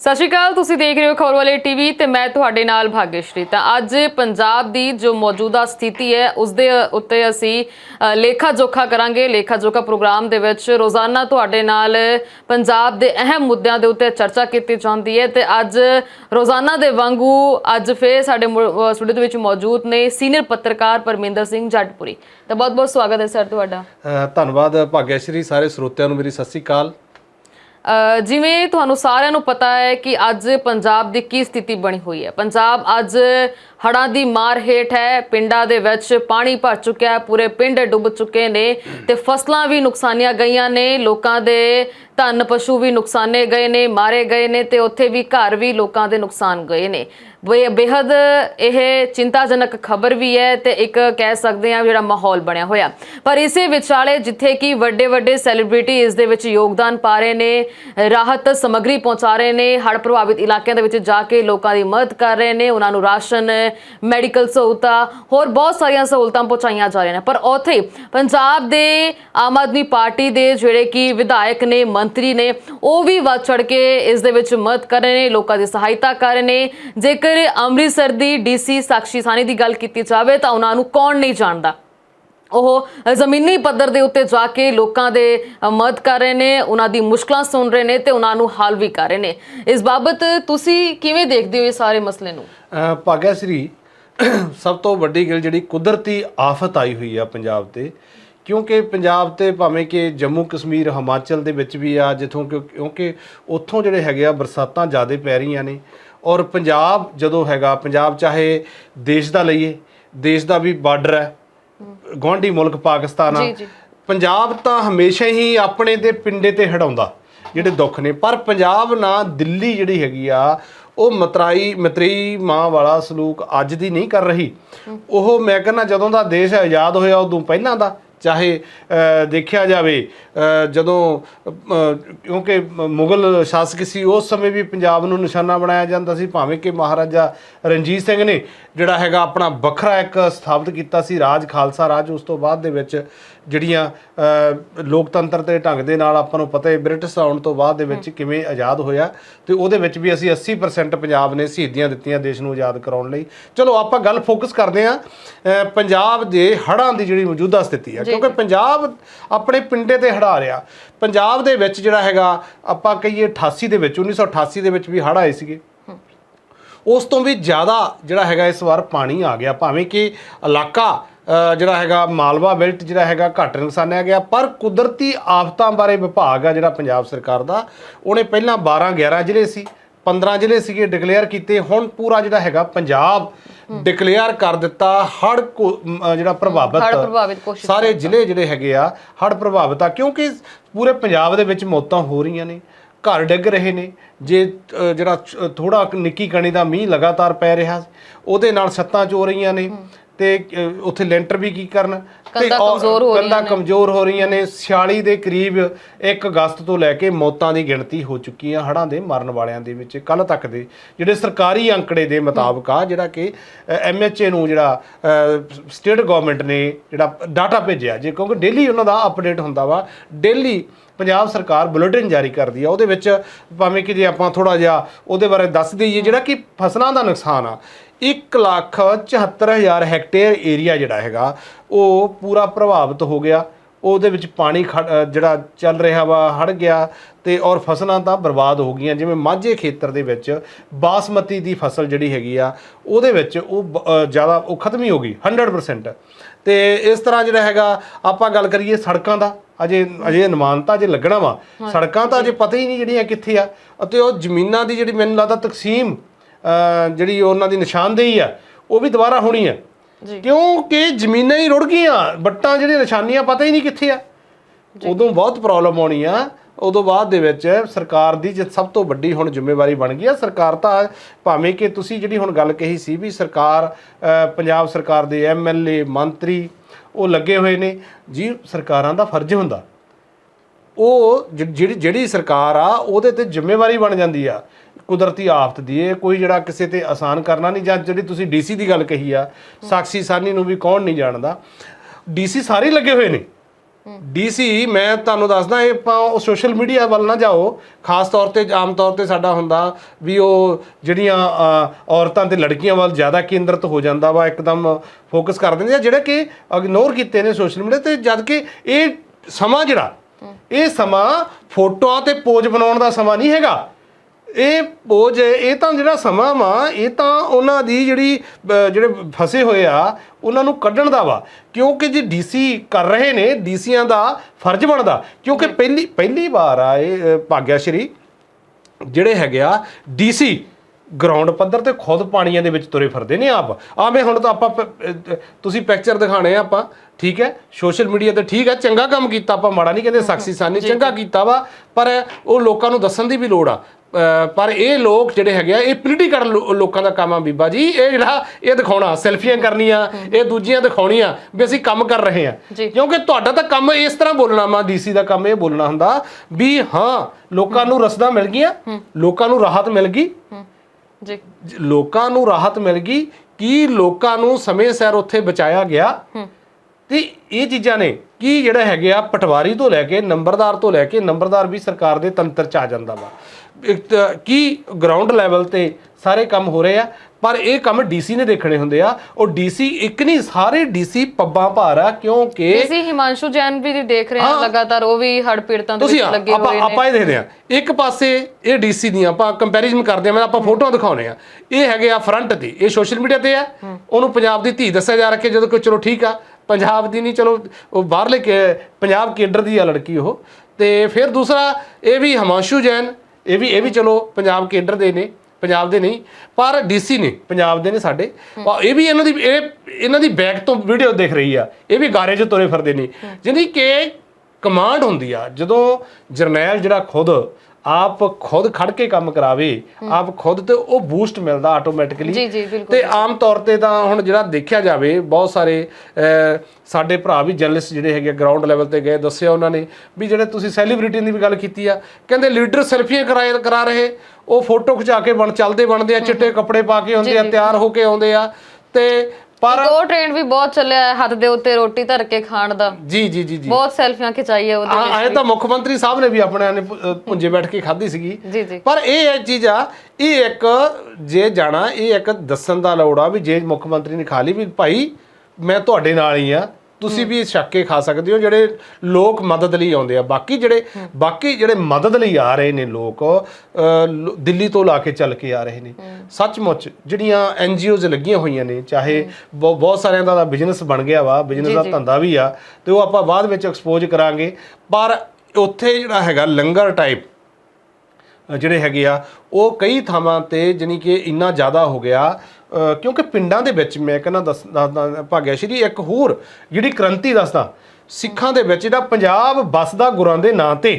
ਸਤਿ ਸ਼੍ਰੀ ਅਕਾਲ, ਤੁਸੀਂ ਦੇਖ ਰਹੇ ਹੋ ਖਬਰ ਵਾਲੇ ਟੀਵੀ ਤੇ ਮੈਂ ਤੁਹਾਡੇ ਨਾਲ ਭਾਗਯਸ਼੍ਰੀ। ਤਾਂ ਅੱਜ ਪੰਜਾਬ ਦੀ ਜੋ ਮੌਜੂਦਾ ਸਥਿਤੀ ਹੈ ਉਸ ਦੇ ਉੱਤੇ ਅਸੀਂ ਲੇਖਾ ਜੋਖਾ ਕਰਾਂਗੇ। ਲੇਖਾ ਜੋਖਾ ਪ੍ਰੋਗਰਾਮ ਦੇ ਵਿੱਚ ਰੋਜ਼ਾਨਾ ਤੁਹਾਡੇ ਨਾਲ ਪੰਜਾਬ ਦੇ ਅਹਿਮ ਮੁੱਦਿਆਂ ਦੇ ਉੱਤੇ ਚਰਚਾ ਕੀਤੀ ਜਾਂਦੀ ਹੈ ਤੇ ਅੱਜ ਰੋਜ਼ਾਨਾ ਦੇ ਵਾਂਗੂ ਅੱਜ ਫੇਰ ਸਾਡੇ ਸਟੂਡੀਓ ਦੇ ਵਿੱਚ ਮੌਜੂਦ ਨੇ ਸੀਨੀਅਰ ਪੱਤਰਕਾਰ ਪਰਮਿੰਦਰ ਸਿੰਘ ਜੱਟਪੁਰੀ। ਤਾਂ ਬਹੁਤ ਬਹੁਤ ਸਵਾਗਤ ਹੈ ਸਰ ਤੁਹਾਡਾ। ਧੰਨਵਾਦ ਭਾਗਿਆਸ਼੍ਰੀ ਸਾਰੇ ਸਰੋਤਿਆਂ ਨੂੰ, ਮੇਰੀ ਸਤਿ ਸ੍ਰੀ ਅਕਾਲ। ਜਿਵੇਂ ਤੁਹਾਨੂੰ ਸਾਰਿਆਂ ਨੂੰ ਪਤਾ ਹੈ ਕਿ ਅੱਜ ਪੰਜਾਬ ਦੀ ਕੀ ਸਥਿਤੀ ਬਣੀ ਹੋਈ ਹੈ। ਪੰਜਾਬ ਅੱਜ ਹੜ੍ਹਾਂ ਦੀ ਮਾਰ ਹੇਠ ਹੈ। ਪਿੰਡਾਂ ਦੇ ਵਿੱਚ ਪਾਣੀ ਭਰ ਚੁੱਕਿਆ ਹੈ। ਪੂਰੇ ਪਿੰਡ ਡੁੱਬ ਚੁੱਕੇ ਨੇ ਤੇ ਫਸਲਾਂ ਵੀ ਨੁਕਸਾਨੀਆਂ ਗਈਆਂ ਨੇ। ਲੋਕਾਂ ਦੇ ਧਨ ਪਸ਼ੂ ਵੀ ਨੁਕਸਾਨੇ ਗਏ ਨੇ, ਮਾਰੇ ਗਏ ਨੇ ਤੇ ਉੱਥੇ ਵੀ ਘਰ ਵੀ ਲੋਕਾਂ ਦੇ ਨੁਕਸਾਨ ਗਏ ਨੇ। ਬੇ- ਬੇਹੱਦ ਇਹ ਚਿੰਤਾਜਨਕ ਖਬਰ ਵੀ ਹੈ ਤੇ ਇੱਕ ਕਹਿ ਸਕਦੇ ਹਾਂ ਜਿਹੜਾ ਮਾਹੌਲ ਬਣਿਆ ਹੋਇਆ। ਪਰ ਇਸੇ ਵਿਚਾਲੇ ਜਿੱਥੇ ਕਿ ਵੱਡੇ ਵੱਡੇ ਸੈਲੀਬ੍ਰਿਟੀ ਇਸ ਦੇ ਵਿੱਚ ਯੋਗਦਾਨ ਪਾ ਰਹੇ ਨੇ ਰਾਹਤ ਸਮੱਗਰੀ ਪਹੁੰਚਾ ਰਹੇ ਨੇ, ਹੜ੍ਹ ਪ੍ਰਭਾਵਿਤ ਇਲਾਕਿਆਂ ਦੇ ਵਿੱਚ ਜਾ ਕੇ ਲੋਕਾਂ ਦੀ ਮਦਦ ਕਰ ਰਹੇ ਨੇ, ਉਹਨਾਂ ਨੂੰ ਰਾਸ਼ਨ, ਮੈਡੀਕਲ ਸਹੂਲਤਾਂ, ਹੋਰ ਬਹੁਤ ਸਾਰੀਆਂ ਸਹੂਲਤਾਂ ਪਹੁੰਚਾਈਆਂ ਜਾ ਰਹੀਆਂ ਨੇ। ਪਰ ਉੱਥੇ ਪੰਜਾਬ ਦੇ ਆਮ ਆਦਮੀ ਪਾਰਟੀ ਦੇ ਜਿਹੜੇ ਕਿ ਵਿਧਾਇਕ ਨੇ, ਮੰਤਰੀ ਨੇ, ਉਹ ਵੀ ਵੱਧ ਚੜ ਕੇ ਇਸ ਦੇ ਵਿੱਚ ਮਦਦ ਕਰ ਰਹੇ ਨੇ, ਲੋਕਾਂ ਦੀ ਸਹਾਇਤਾ ਕਰ ਰਹੇ ਨੇ। ਜੇਕਰ ਅੰਮ੍ਰਿਤਸਰ ਦੀ ਡੀਸੀ ਸਾਕਸ਼ੀ ਸਾਨੀ ਦੀ ਗੱਲ ਕੀਤੀ ਜਾਵੇ ਤਾਂ ਉਹਨਾਂ ਨੂੰ ਕੌਣ ਨਹੀਂ ਜਾਣਦਾ। ਉਹ ਜ਼ਮੀਨੀ ਪੱਧਰ ਦੇ ਉੱਤੇ ਜਾ ਕੇ ਲੋਕਾਂ ਦੇ ਮਦਦ ਕਰ ਰਹੇ ਨੇ ਉਹਨਾਂ ਦੀ ਮੁਸ਼ਕਲਾਂ ਸੁਣ ਰਹੇ ਨੇ ਤੇ ਉਹਨਾਂ ਨੂੰ ਹੱਲ ਵੀ ਕਰ ਰਹੇ ਨੇ। ਇਸ ਬਾਬਤ ਤੁਸੀਂ ਕਿਵੇਂ ਦੇਖਦੇ ਹੋ ਇਹ ਸਾਰੇ ਮਸਲੇ ਨੂੰ? ਅ, ਭਾਗਿਆਸ਼੍ਰੀ ਸਭ ਤੋਂ ਵੱਡੀ ਗੱਲ ਜਿਹੜੀ ਕੁਦਰਤੀ ਆਫਤ ਆਈ ਹੋਈ ਆ ਪੰਜਾਬ ਤੇ ਕਿਉਂਕਿ ਪੰਜਾਬ ਤੇ ਭਾਵੇਂ ਕਿ ਜੰਮੂ ਕਸ਼ਮੀਰ ਹਿਮਾਚਲ ਦੇ ਵਿੱਚ ਵੀ ਆ ਜਿੱਥੋਂ ਕਿ ਕਿਉਂਕਿ ਉੱਥੋਂ ਜਿਹੜੇ ਹੈਗੇ ਆ ਬਰਸਾਤਾਂ ਜ਼ਿਆਦਾ ਪੈ ਰਹੀਆਂ ਨੇ ਔਰ ਪੰਜਾਬ ਜਦੋਂ ਹੈਗਾ ਪੰਜਾਬ ਚਾਹੇ ਦੇਸ਼ ਦਾ ਲਈਏ ਦੇਸ਼ ਦਾ ਵੀ ਬਾਰਡਰ ਹੈ ਗੁਆਂਢੀ ਮੁਲਕ ਪਾਕਿਸਤਾਨ ਆ। ਪੰਜਾਬ ਤਾਂ ਹਮੇਸ਼ਾ ਹੀ ਆਪਣੇ ਦੇ ਪਿੰਡੇ ਤੇ ਹਟਾਉਂਦਾ ਜਿਹੜੇ ਦੁੱਖ ਨੇ। ਪਰ ਪੰਜਾਬ ਨਾ ਦਿੱਲੀ ਜਿਹੜੀ ਹੈਗੀ ਆ ਉਹ ਮਤਰਾਈ ਮਤਰੀ ਮਾਂ ਵਾਲਾ ਸਲੂਕ ਅੱਜ ਦੀ ਨਹੀਂ ਕਰ ਰਹੀ। ਉਹ ਮੈਂ ਕਹਿੰਦਾ ਜਦੋਂ ਦਾ ਦੇਸ਼ ਆਜ਼ਾਦ ਹੋਇਆ ਉਦੋਂ ਪਹਿਲਾਂ ਦਾ। ਚਾਹੇ ਦੇਖਿਆ ਜਾਵੇ ਜਦੋਂ ਕਿਉਂਕਿ ਮੁਗਲ ਸ਼ਾਸਕ ਸੀ, ਉਸ ਸਮੇਂ ਵੀ ਪੰਜਾਬ ਨੂੰ ਨਿਸ਼ਾਨਾ ਬਣਾਇਆ ਜਾਂਦਾ ਸੀ, ਭਾਵੇਂ ਕਿ ਮਹਾਰਾਜਾ ਰਣਜੀਤ ਸਿੰਘ ਨੇ ਜਿਹੜਾ ਹੈਗਾ ਆਪਣਾ ਵੱਖਰਾ ਇੱਕ ਸਥਾਪਿਤ ਕੀਤਾ ਸੀ, ਰਾਜ ਖਾਲਸਾ ਰਾਜ, ਉਸ ਤੋਂ ਬਾਅਦ ਦੇ ਵਿੱਚ ਜਿਹੜੀਆਂ ਲੋਕਤੰਤਰ ਦੇ ਢੰਗ ਦੇ ਨਾਲ ਆਪਾਂ ਨੂੰ ਪਤਾ ਹੈ ਬ੍ਰਿਟਿਸ਼ ਆਉਣ ਤੋਂ ਬਾਅਦ ਦੇ ਵਿੱਚ ਕਿਵੇਂ ਆਜ਼ਾਦ ਹੋਇਆ ਤੇ ਉਹਦੇ ਵਿੱਚ ਵੀ ਅਸੀਂ 80% ਪੰਜਾਬ ਨੇ ਸ਼ਹੀਦੀਆਂ ਦਿੱਤੀਆਂ ਦੇਸ਼ ਨੂੰ ਆਜ਼ਾਦ ਕਰਾਉਣ ਲਈ। ਚਲੋ ਆਪਾਂ ਗੱਲ ਫੋਕਸ ਕਰਦੇ ਅ, ਪੰਜਾਬ ਦੇ ਹੜ੍ਹਾਂ ਦੀ ਜਿਹੜੀ ਮੌਜੂਦਾ ਸਥਿਤੀ ਹੈ ਕਿਉਂਕਿ ਪੰਜਾਬ ਆਪਣੇ ਪਿੰਡੇ ਤੇ ਹੜਾ ਰਿਹਾ। ਪੰਜਾਬ ਦੇ ਵਿੱਚ ਜਿਹੜਾ ਹੈਗਾ ਆਪਾਂ ਕਹੀਏ 88 ਦੇ ਵਿੱਚ 1988 ਦੇ ਵਿੱਚ ਵੀ ਹੜ੍ਹ ਆਏ ਸੀਗੇ। ਉਸ ਤੋਂ ਵੀ ਜ਼ਿਆਦਾ ਜਿਹੜਾ ਹੈਗਾ ਇਸ ਵਾਰ ਪਾਣੀ ਆ ਗਿਆ ਭਾਵੇਂ ਕਿ ਇਲਾਕਾ ਜਿਹੜਾ ਹੈਗਾ ਮਾਲਵਾ ਬੈਲਟ ਜਿਹੜਾ ਹੈਗਾ ਘੱਟ ਨੁਕਸਾਨਿਆ ਗਿਆ ਪਰ ਕੁਦਰਤੀ ਆਫਤਾਂ ਬਾਰੇ ਵਿਭਾਗ ਆ ਜਿਹੜਾ ਪੰਜਾਬ ਸਰਕਾਰ ਦਾ ਉਹਨੇ ਪਹਿਲਾਂ 12 11 ਜ਼ਿਲ੍ਹੇ ਸੀ 15 ਜ਼ਿਲ੍ਹੇ ਸੀਗੇ ਡਿਕਲੇਅਰ ਕੀਤੇ ਹੁਣ ਪੂਰਾ ਜਿਹੜਾ ਹੈਗਾ ਪੰਜਾਬ ਡਿਕਲੇਅਰ ਕਰ ਦਿੱਤਾ ਹੜ ਜਿਹੜਾ ਪ੍ਰਭਾਵਿਤ ਸਾਰੇ ਜ਼ਿਲ੍ਹੇ ਜਿਹੜੇ ਹੈਗੇ ਆ ਹੜ ਪ੍ਰਭਾਵਿਤ ਆ ਕਿਉਂਕਿ ਪੂਰੇ ਪੰਜਾਬ ਦੇ ਵਿੱਚ ਮੌਤਾਂ ਹੋ ਰਹੀਆਂ ਨੇ ਘਰ ਡਿੱਗ ਰਹੇ ਨੇ ਜੇ ਜਿਹੜਾ ਥੋੜਾ ਨਿੱਕੀ ਕਣੀ ਦਾ ਮੀਂਹ ਲਗਾਤਾਰ ਪੈ ਰਿਹਾ ਉਹਦੇ ਨਾਲ ਛੱਤਾਂ ਚੋ ਰਹੀਆਂ ਨੇ ਤੇ ਉੱਥੇ ਲੈਂਟਰ ਵੀ ਕੀ ਕਰਨ? ਔਰ ਕਮਜ਼ੋਰ ਹੋ ਕਮਜ਼ੋਰ ਹੋ ਰਹੀਆਂ ਨੇ। 46 ਦੇ ਕਰੀਬ 1 ਅਗਸਤ ਤੋਂ ਲੈ ਕੇ ਮੌਤਾਂ ਦੀ ਗਿਣਤੀ ਹੋ ਚੁੱਕੀ ਆ ਹੜ੍ਹਾਂ ਦੇ ਮਰਨ ਵਾਲਿਆਂ ਦੇ ਵਿੱਚ ਕੱਲ ਤੱਕ ਦੇ। ਜਿਹੜੇ ਸਰਕਾਰੀ ਅੰਕੜੇ ਦੇ ਮੁਤਾਬਕ ਆ ਜਿਹੜਾ ਕਿ ਐਮਐਚਏ ਨੂੰ ਜਿਹੜਾ ਸਟੇਟ ਗਵਰਨਮੈਂਟ ਨੇ ਜਿਹੜਾ ਡਾਟਾ ਭੇਜਿਆ ਜੇ ਕਿਉਂਕਿ ਡੇਲੀ ਉਹਨਾਂ ਦਾ ਅਪਡੇਟ ਹੁੰਦਾ ਵਾ ਡੇਲੀ ਪੰਜਾਬ ਸਰਕਾਰ ਬੁਲੇਟਿਨ ਜਾਰੀ ਕਰਦੀ ਆ, ਉਹਦੇ ਵਿੱਚ ਭਾਵੇਂ ਕਿ ਜੇ ਆਪਾਂ ਥੋੜਾ ਜਿਹਾ ਉਹਦੇ ਬਾਰੇ ਦੱਸ ਦਈਏ ਜਿਹੜਾ ਕਿ ਫਸਲਾਂ ਦਾ ਨੁਕਸਾਨ ਆ 1 ਲੱਖ 74000 ਹੈਕਟੇਅਰ ਏਰੀਆ ਜਿਹੜਾ ਹੈਗਾ, ਉਹ ਪੂਰਾ ਪ੍ਰਭਾਵਿਤ ਹੋ ਗਿਆ। ਉਹਦੇ ਵਿੱਚ ਪਾਣੀ ਖੜ- ਜਿਹੜਾ ਚੱਲ ਰਿਹਾ ਵਾ ਹੜ ਗਿਆ ਤੇ ਔਰ ਫਸਲਾਂ ਤਾਂ ਬਰਬਾਦ ਹੋ ਗਈਆਂ, ਜਿਵੇਂ ਮਾਝੇ ਖੇਤਰ ਦੇ ਵਿੱਚ ਬਾਸਮਤੀ ਦੀ ਫਸਲ ਜਿਹੜੀ ਹੈਗੀ ਆ, ਉਹਦੇ ਵਿੱਚ ਉਹ ਬ- ਜ਼ਿਆਦਾ ਉਹ ਖਤਮ ਹੀ ਹੋ ਗਈ 100% ਤੇ ਇਸ ਤਰ੍ਹਾਂ ਜਿਹੜਾ ਹੈਗਾ, ਆਪਾਂ ਗੱਲ ਕਰੀਏ ਸੜਕਾਂ ਦਾ ਅਜੇ ਅਜੇ ਅਨੁਮਾਨਤਾ ਜੇ ਲੱਗਣਾ ਵਾ। ਸੜਕਾਂ ਤਾਂ ਅਜੇ ਪਤਾ ਹੀ ਨਹੀਂ ਜਿਹੜੀਆਂ ਕਿੱਥੇ ਆ। ਅਤੇ ਉਹ ਜ਼ਮੀਨਾਂ ਦੀ ਜਿਹੜੀ ਮੈਨੂੰ ਲੱਗਦਾ ਤਕਸੀਮ ਜਿਹੜੀ ਉਹਨਾਂ ਦੀ ਨਿਸ਼ਾਨਦੇਹੀ ਆ ਉਹ ਵੀ ਦੁਬਾਰਾ ਹੋਣੀ ਆ। ਕਿਉਂਕਿ ਜ਼ਮੀਨਾਂ ਹੀ ਰੁੜ ਗਈਆਂ ਬੱਟਾਂ ਜਿਹੜੀਆਂ ਨਿਸ਼ਾਨੀਆਂ ਪਤਾ ਹੀ ਨਹੀਂ ਕਿੱਥੇ ਆ। ਉਦੋਂ ਬਹੁਤ ਪ੍ਰੋਬਲਮ ਆਉਣੀ ਆ। ਉਦੋਂ ਬਾਅਦ ਦੇ ਵਿੱਚ ਸਰਕਾਰ ਦੀ ਜੇ ਸਭ ਤੋਂ ਵੱਡੀ ਹੁਣ ਜ਼ਿੰਮੇਵਾਰੀ ਬਣ ਗਈ ਆ। ਸਰਕਾਰ ਤਾਂ ਭਾਵੇਂ ਕਿ ਤੁਸੀਂ ਜਿਹੜੀ ਹੁਣ ਗੱਲ ਕਹੀ ਸੀ ਵੀ ਸਰਕਾਰ ਪੰਜਾਬ ਸਰਕਾਰ ਦੇ ਐਮਐਲਏ ਮੰਤਰੀ ਉਹ ਲੱਗੇ ਹੋਏ ਨੇ, ਜੀ ਸਰਕਾਰਾਂ ਦਾ ਫਰਜ਼ ਹੁੰਦਾ। ਉਹ ਜਿਹੜੀ ਜਿਹੜੀ ਸਰਕਾਰ ਆ, ਉਹਦੇ ਤੇ ਜ਼ਿੰਮੇਵਾਰੀ ਬਣ ਜਾਂਦੀ ਆ। ਕੁਦਰਤੀ ਆਫਤ ਦੀ, ਇਹ ਕੋਈ ਜਿਹੜਾ ਕਿਸੇ ਤੇ ਆਸਾਨ ਕਰਨਾ ਨਹੀਂ, ਜਾਂ ਜਿਹੜੀ ਤੁਸੀਂ ਡੀਸੀ ਦੀ ਗੱਲ ਕਹੀ ਆ, ਸਾਕਸ਼ੀ ਸਾਨੀ ਨੂੰ ਵੀ ਕੌਣ ਨਹੀਂ ਜਾਣਦਾ। ਡੀਸੀ ਸਾਰੇ ਲੱਗੇ ਹੋਏ ਨੇ। ਡੀਸੀ, ਮੈਂ ਤੁਹਾਨੂੰ ਦੱਸਦਾ, ਇਹ ਆਪਾਂ ਉਹ ਸੋਸ਼ਲ ਮੀਡੀਆ ਵੱਲ ਨਾ ਜਾਓ। ਖਾਸ ਤੌਰ ਤੇ, ਆਮ ਤੌਰ ਤੇ ਸਾਡਾ ਹੁੰਦਾ ਵੀ ਉਹ ਜਿਹੜੀਆਂ ਔਰਤਾਂ ਤੇ ਲੜਕੀਆਂ ਵੱਲ ਜ਼ਿਆਦਾ ਕੇਂਦਰਿਤ ਹੋ ਜਾਂਦਾ ਵਾ, ਇੱਕਦਮ ਫੋਕਸ ਕਰ ਦਿੰਦੇ ਆ। ਜਿਹੜੇ ਕਿ ਇਗਨੋਰ ਕੀਤੇ ਨੇ ਸੋਸ਼ਲ ਮੀਡੀਆ ਤੇ, ਜਦ ਕਿ ਇਹ ਸਮਾਂ ਜਿਹੜਾ, ਇਹ ਸਮਾਂ ਫੋਟੋਆਂ ਤੇ ਪੋਜ ਬਣਾਉਣ ਦਾ ਸਮਾਂ ਨਹੀਂ ਹੈਗਾ। ਇਹ ਪੋਜ ਇਹ ਤਾਂ ਜਿਹੜਾ ਸਮਾਂ ਵਾ ਇਹ ਤਾਂ ਉਹਨਾਂ ਦੀ ਜਿਹੜੀ ਜਿਹੜੇ ਫਸੇ ਹੋਏ ਆ ਉਹਨਾਂ ਨੂੰ ਕੱਢਣ ਦਾ ਵਾ। ਕਿਉਂਕਿ ਜੇ ਡੀਸੀ ਕਰ ਰਹੇ ਨੇ ਡੀਸੀਆਂ ਦਾ ਫਰਜ਼ ਬਣਦਾ। ਕਿਉਂਕਿ ਪਹਿਲੀ ਪਹਿਲੀ ਵਾਰ ਆ ਇਹ ਭਾਗਿਆ ਸ਼੍ਰੀ ਜਿਹੜੇ ਹੈਗੇ ਆ ਡੀਸੀ ਗਰਾਊਂਡ ਪੱਧਰ ਤੇ ਖੁਦ ਪਾਣੀਆਂ ਦੇ ਵਿੱਚ ਤੁਰੇ ਫਿਰਦੇ ਨੇ ਆਪ। ਆ ਮੈਂ ਹੁਣ ਤਾਂ ਆਪਾਂ ਤੁਸੀਂ ਪਿਕਚਰ ਦਿਖਾਣੇ ਆ ਆਪਾਂ ਠੀਕ ਹੈ? ਸੋਸ਼ਲ ਮੀਡੀਆ ਤੇ ਠੀਕ ਹੈ ਚੰਗਾ ਕੰਮ ਕੀਤਾ ਆਪਾਂ ਮਾੜਾ ਨਹੀਂ ਕਹਿੰਦੇ ਸਾਖੀ ਸਾਨੀ ਚੰਗਾ ਕੀਤਾ ਵਾ ਪਰ ਉਹ ਲੋਕਾਂ ਨੂੰ ਦੱਸਣ ਦੀ ਵੀ ਲੋੜ ਆ। ਪਰ ਇਹ ਲੋਕ ਜਿਹੜੇ ਹੈਗੇ ਆ ਇਹ ਪੋਲੀਟੀਕਲ ਲੋਕਾਂ ਦਾ ਕੰਮ ਆ ਬੀਬਾ ਜੀ। ਇਹ ਜਿਹੜਾ ਇਹ ਦਿਖਾਉਣਾ ਸੈਲਫੀਆਂ ਕਰਨੀਆਂ ਇਹ ਦੂਜੀਆਂ ਦਿਖਾਉਣੀਆਂ ਵੀ ਅਸੀਂ ਕੰਮ ਕਰ ਰਹੇ ਆ। ਕਿਉਂਕਿ ਤੁਹਾਡਾ ਤਾਂ ਕੰਮ ਇਸ ਤਰ੍ਹਾਂ ਬੋਲਣਾ ਵਾ ਡੀਸੀ ਦਾ ਕੰਮ ਇਹ ਬੋਲਣਾ ਹੁੰਦਾ ਵੀ ਹਾਂ ਲੋਕਾਂ ਨੂੰ ਰਸਦਾਂ ਮਿਲ ਗਈਆਂ ਲੋਕਾਂ ਨੂੰ ਰਾਹਤ ਮਿਲ ਗਈ। ਜੀ। ਲੋਕਾਂ ਨੂੰ ਰਾਹਤ ਮਿਲ ਗਈ ਕੀ ਲੋਕਾਂ ਨੂੰ ਸਮੇਂ ਸਿਰ ਉੱਥੇ ਬਚਾਇਆ ਗਿਆ। ਤੇ ਇਹ ਚੀਜ਼ਾਂ ਨੇ ਕੀ ਜਿਹੜਾ ਹੈਗੇ ਆ ਪਟਵਾਰੀ ਤੋਂ ਲੈ ਕੇ ਨੰਬਰਦਾਰ ਤੋਂ ਲੈ ਕੇ ਨੰਬਰਦਾਰ ਵੀ ਸਰਕਾਰ ਦੇ ਤੰਤਰ ਚ ਆ ਜਾਂਦਾ ਵਾ। ਕੀ ਗਰਾਊਂਡ ਲੈਵਲ ਤੇ ਸਾਰੇ ਕੰਮ ਹੋ ਰਹੇ ਆ ਪਰ ਇਹ ਕੰਮ ਡੀਸੀ ਨੇ ਦੇਖਣੇ ਹੁੰਦੇ ਆ। ਉਹ ਡੀਸੀ ਇੱਕ ਨਹੀਂ ਸਾਰੇ ਡੀਸੀ ਪੱਬਾਂ ਭਾਰ ਆ ਕਿਉਂਕਿ ਇਸੀ ਹਿਮਾਂਸ਼ੂ ਜੈਨ ਵੀ ਦੇਖ ਰਹੇ ਹਾਂ। ਲਗਾਤਾਰ ਉਹ ਵੀ ਹੜ ਪੀੜਤਾਂ ਦੇ ਵਿੱਚ ਆ, ਲੱਗੇ ਆਪਾਂ ਹੋਏ ਆਪਾਂ ਨੇ ਇਹ ਦੇਖਦੇ ਆ। ਇੱਕ ਪਾਸੇ ਇਹ ਡੀਸੀ ਦੀਆਂ ਆਪਾਂ ਕੰਪੈਰੀਜ਼ਨ ਕਰਦੇ ਆ ਮੈਂ ਆਪਾਂ ਫੋਟੋਆਂ ਦਿਖਾਉਨੇ ਆ। ਇਹ ਹੈਗੇ ਆ ਫਰੰਟ ਤੇ ਇਹ ਸੋਸ਼ਲ ਮੀਡੀਆ ਤੇ ਆ। ਉਹਨੂੰ ਪੰਜਾਬ ਦੀ ਧੀ ਦੱਸਿਆ ਜਾ ਰੱਖਿਆ ਜਦੋਂ ਕਿ ਚਲੋ ਠੀਕ ਆ ਪੰਜਾਬ ਦੀ ਨਹੀਂ ਚਲੋ ਉਹ ਬਾਹਰਲੇ ਕੇ ਪੰਜਾਬ ਕੇਡਰ ਦੀ ਆ ਲੜਕੀ ਉਹ। ਤੇ ਫਿਰ ਦੂਸਰਾ ਇਹ ਵੀ ਹਿਮਾਂਸ਼ੂ ਜੈਨ ਇਹ ਵੀ ਇਹ ਵੀ ਚਲੋ ਪੰਜਾਬ ਕੇਡਰ ਦੇ ਨੇ ਪੰਜਾਬ ਦੇ ਨਹੀਂ ਪਰ ਡੀਸੀ ਨੇ ਪੰਜਾਬ ਦੇ ਨੇ ਸਾਡੇ। ਇਹ ਵੀ ਇਹਨਾਂ ਦੀ ਇਹ ਇਹਨਾਂ ਦੀ ਬੈਕ ਤੋਂ ਵੀਡੀਓ ਦੇਖ ਰਹੀ ਆ। ਇਹ ਵੀ ਗਾਰੇ 'ਚ ਤੁਰੇ ਫਿਰਦੇ ਨੇ। ਜਿਹਦੀ ਕਿ ਕਮਾਂਡ ਹੁੰਦੀ ਆ ਜਦੋਂ ਜਰਨੈਲ ਜਿਹੜਾ ਖੁਦ ਆਪ ਖੁਦ ਖੜ ਕੇ ਕੰਮ ਕਰਾਵੇ ਆਪ ਖੁਦ ਤੇ ਉਹ ਬੂਸਟ ਮਿਲਦਾ ਆਟੋਮੈਟਿਕਲੀ ਤੇ ਆਮ ਤੌਰ ਤੇ ਤਾਂ ਹੁਣ ਜਿਹੜਾ ਦੇਖਿਆ ਜਾਵੇ ਬਹੁਤ ਸਾਰੇ ਸਾਡੇ ਭਰਾ ਵੀ ਜਰਨਲਿਸਟ ਜਿਹੜੇ ਹੈਗੇ ਗਰਾਊਂਡ ਲੈਵਲ ਤੇ ਗਏ ਦੱਸਿਆ ਉਹਨਾਂ ਨੇ ਵੀ ਜਿਹੜੇ ਤੁਸੀਂ ਸੈਲੀਬ੍ਰਿਟੀ ਦੀ ਵੀ ਗੱਲ ਕੀਤੀ ਆ ਕਹਿੰਦੇ ਲੀਡਰ ਸੈਲਫੀਆਂ ਕਰਾਏ ਕਰਾ ਰਹੇ ਉਹ ਫੋਟੋ ਖਿਚਾ ਕੇ ਬਣ ਚੱਲਦੇ ਬਣਦੇ ਆ ਚਿੱਟੇ ਕੱਪੜੇ ਪਾ ਕੇ ਆਉਂਦੇ ਆ ਤਿਆਰ ਹੋ ਕੇ ਆਉਂਦੇ ਆ। ਤੇ ਪਰ ਉਹ ਟ੍ਰੈਂਡ ਵੀ ਬਹੁਤ ਚੱਲਿਆ ਹੈ ਹੱਥ ਦੇ ਉੱਤੇ ਰੋਟੀ ਧਰ ਕੇ ਖਾਣ ਦਾ। ਜੀ ਜੀ ਜੀ ਜੀ। ਬਹੁਤ ਸੈਲਫੀਆਂ ਖਿਚਾਈ ਹੈ ਉਹਦੇ ਆਏ ਤਾਂ ਮੁੱਖ ਮੰਤਰੀ ਸਾਹਿਬ ਨੇ ਵੀ ਆਪਣੇ ਨੇ ਪੁੰਜੇ ਬੈਠ ਕੇ ਖਾਧੀ ਸੀਗੀ। ਜੀ ਜੀ। ਪਰ ਇਹ ਇਹ ਚੀਜ਼ ਆ ਇਹ ਇੱਕ ਜੇ ਜਾਣਾ ਇਹ ਇੱਕ ਦੱਸਣ ਦਾ ਲੋੜ ਆ ਵੀ ਜੇ ਮੁੱਖ ਮੰਤਰੀ ਨੇ ਖਾ ਲਈ ਵੀ ਭਾਈ ਮੈਂ ਤੁਹਾਡੇ ਨਾਲ ਹੀ ਆ। ਤੁਸੀਂ ਵੀ ਛੱਕ ਕੇ ਖਾ ਸਕਦੇ ਹੋ ਜਿਹੜੇ ਲੋਕ ਮਦਦ ਲਈ ਆਉਂਦੇ ਆ। ਬਾਕੀ ਜਿਹੜੇ ਬਾਕੀ ਜਿਹੜੇ ਮਦਦ ਲਈ ਆ ਰਹੇ ਨੇ ਲੋਕ ਦਿੱਲੀ ਤੋਂ ਲਾ ਕੇ ਚੱਲ ਕੇ ਆ ਰਹੇ ਨੇ। ਸੱਚਮੁੱਚ ਜਿਹੜੀਆਂ ਐਨ ਜੀਓਜ਼ ਲੱਗੀਆਂ ਹੋਈਆਂ ਨੇ ਚਾਹੇ ਬਹੁ- ਬਹੁਤ ਸਾਰਿਆਂ ਦਾ ਬਿਜ਼ਨਸ ਬਣ ਗਿਆ ਵਾ ਬਿਜ਼ਨਸ ਦਾ ਧੰਦਾ ਵੀ ਆ ਤੇ ਉਹ ਆਪਾਂ ਬਾਅਦ ਵਿੱਚ ਐਕਸਪੋਜ਼ ਕਰਾਂਗੇ। ਪਰ ਉੱਥੇ ਜਿਹੜਾ ਹੈਗਾ ਲੰਗਰ ਟਾਈਪ ਜਿਹੜੇ ਹੈਗੇ ਆ ਉਹ ਕਈ ਥਾਵਾਂ ਤੇ ਜਾਣੀ ਕਿ ਇੰਨਾ ਜ਼ਿਆਦਾ ਹੋ ਗਿਆ ਕਿਉਂਕਿ ਪਿੰਡਾਂ ਦੇ ਵਿੱਚ ਮੈਂ ਕਹਿੰਦਾ ਦੱਸ ਦੱਸਦਾ ਭਾਗਿਆ ਸ਼੍ਰੀ ਇੱਕ ਹੋਰ ਜਿਹੜੀ ਕ੍ਰਾਂਤੀ ਦੱਸਦਾ ਸਿੱਖਾਂ ਦੇ ਵਿੱਚ ਜਿਹੜਾ ਪੰਜਾਬ ਬਸਦਾ ਗੁਰਾਂ ਦੇ ਨਾਂ ਤੇ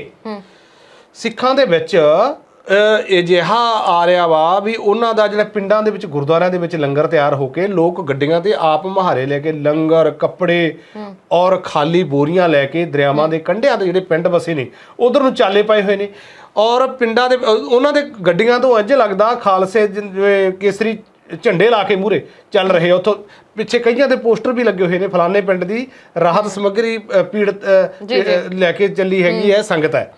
ਸਿੱਖਾਂ ਦੇ ਵਿੱਚ ਅ, ਇਹ ਜਿਹਾ ਆ ਰਿਹਾ ਵਾ ਵੀ ਉਹਨਾਂ ਦਾ ਜਿਹੜਾ ਪਿੰਡਾਂ ਦੇ ਵਿੱਚ ਗੁਰਦੁਆਰਿਆਂ ਦੇ ਵਿੱਚ ਲੰਗਰ ਤਿਆਰ ਹੋ ਕੇ ਲੋਕ ਗੱਡੀਆਂ ਤੇ ਆਪ ਮਹਾਰੇ ਲੈ ਕੇ ਲੰਗਰ ਕੱਪੜੇ ਔਰ ਖਾਲੀ ਬੋਰੀਆਂ ਲੈ ਕੇ ਦਰਿਆਵਾਂ ਦੇ ਕੰਢਿਆਂ ਤੇ ਜਿਹੜੇ ਪਿੰਡ ਵਸੇ ਨੇ ਉਧਰ ਨੂੰ ਚਾਲੇ ਪਏ ਹੋਏ ਨੇ। ਔਰ ਪਿੰਡਾਂ ਦੇ ਉਹਨਾਂ ਦੇ ਗੱਡੀਆਂ ਤੋਂ ਇੰਜ ਲੱਗਦਾ ਖਾਲਸੇ ਜਿਵੇਂ ਕੇਸਰੀ ਝੰਡੇ ਲਾ ਕੇ ਮੂਰੇ ਚੱਲ ਰਹੇ। ਉੱਥੋਂ। ਪਿੱਛੇ ਕਈਆਂ ਦੇ ਪੋਸਟਰ ਵੀ ਲੱਗੇ ਹੋਏ ਨੇ ਫਲਾਣੇ ਪਿੰਡ ਦੀ ਰਾਹਤ ਸਮੱਗਰੀ ਪੀੜਤ ਲੈ ਕੇ ਚੱਲੀ ਹੈਗੀ ਹੈ ਸੰਗਤ ਹੈ।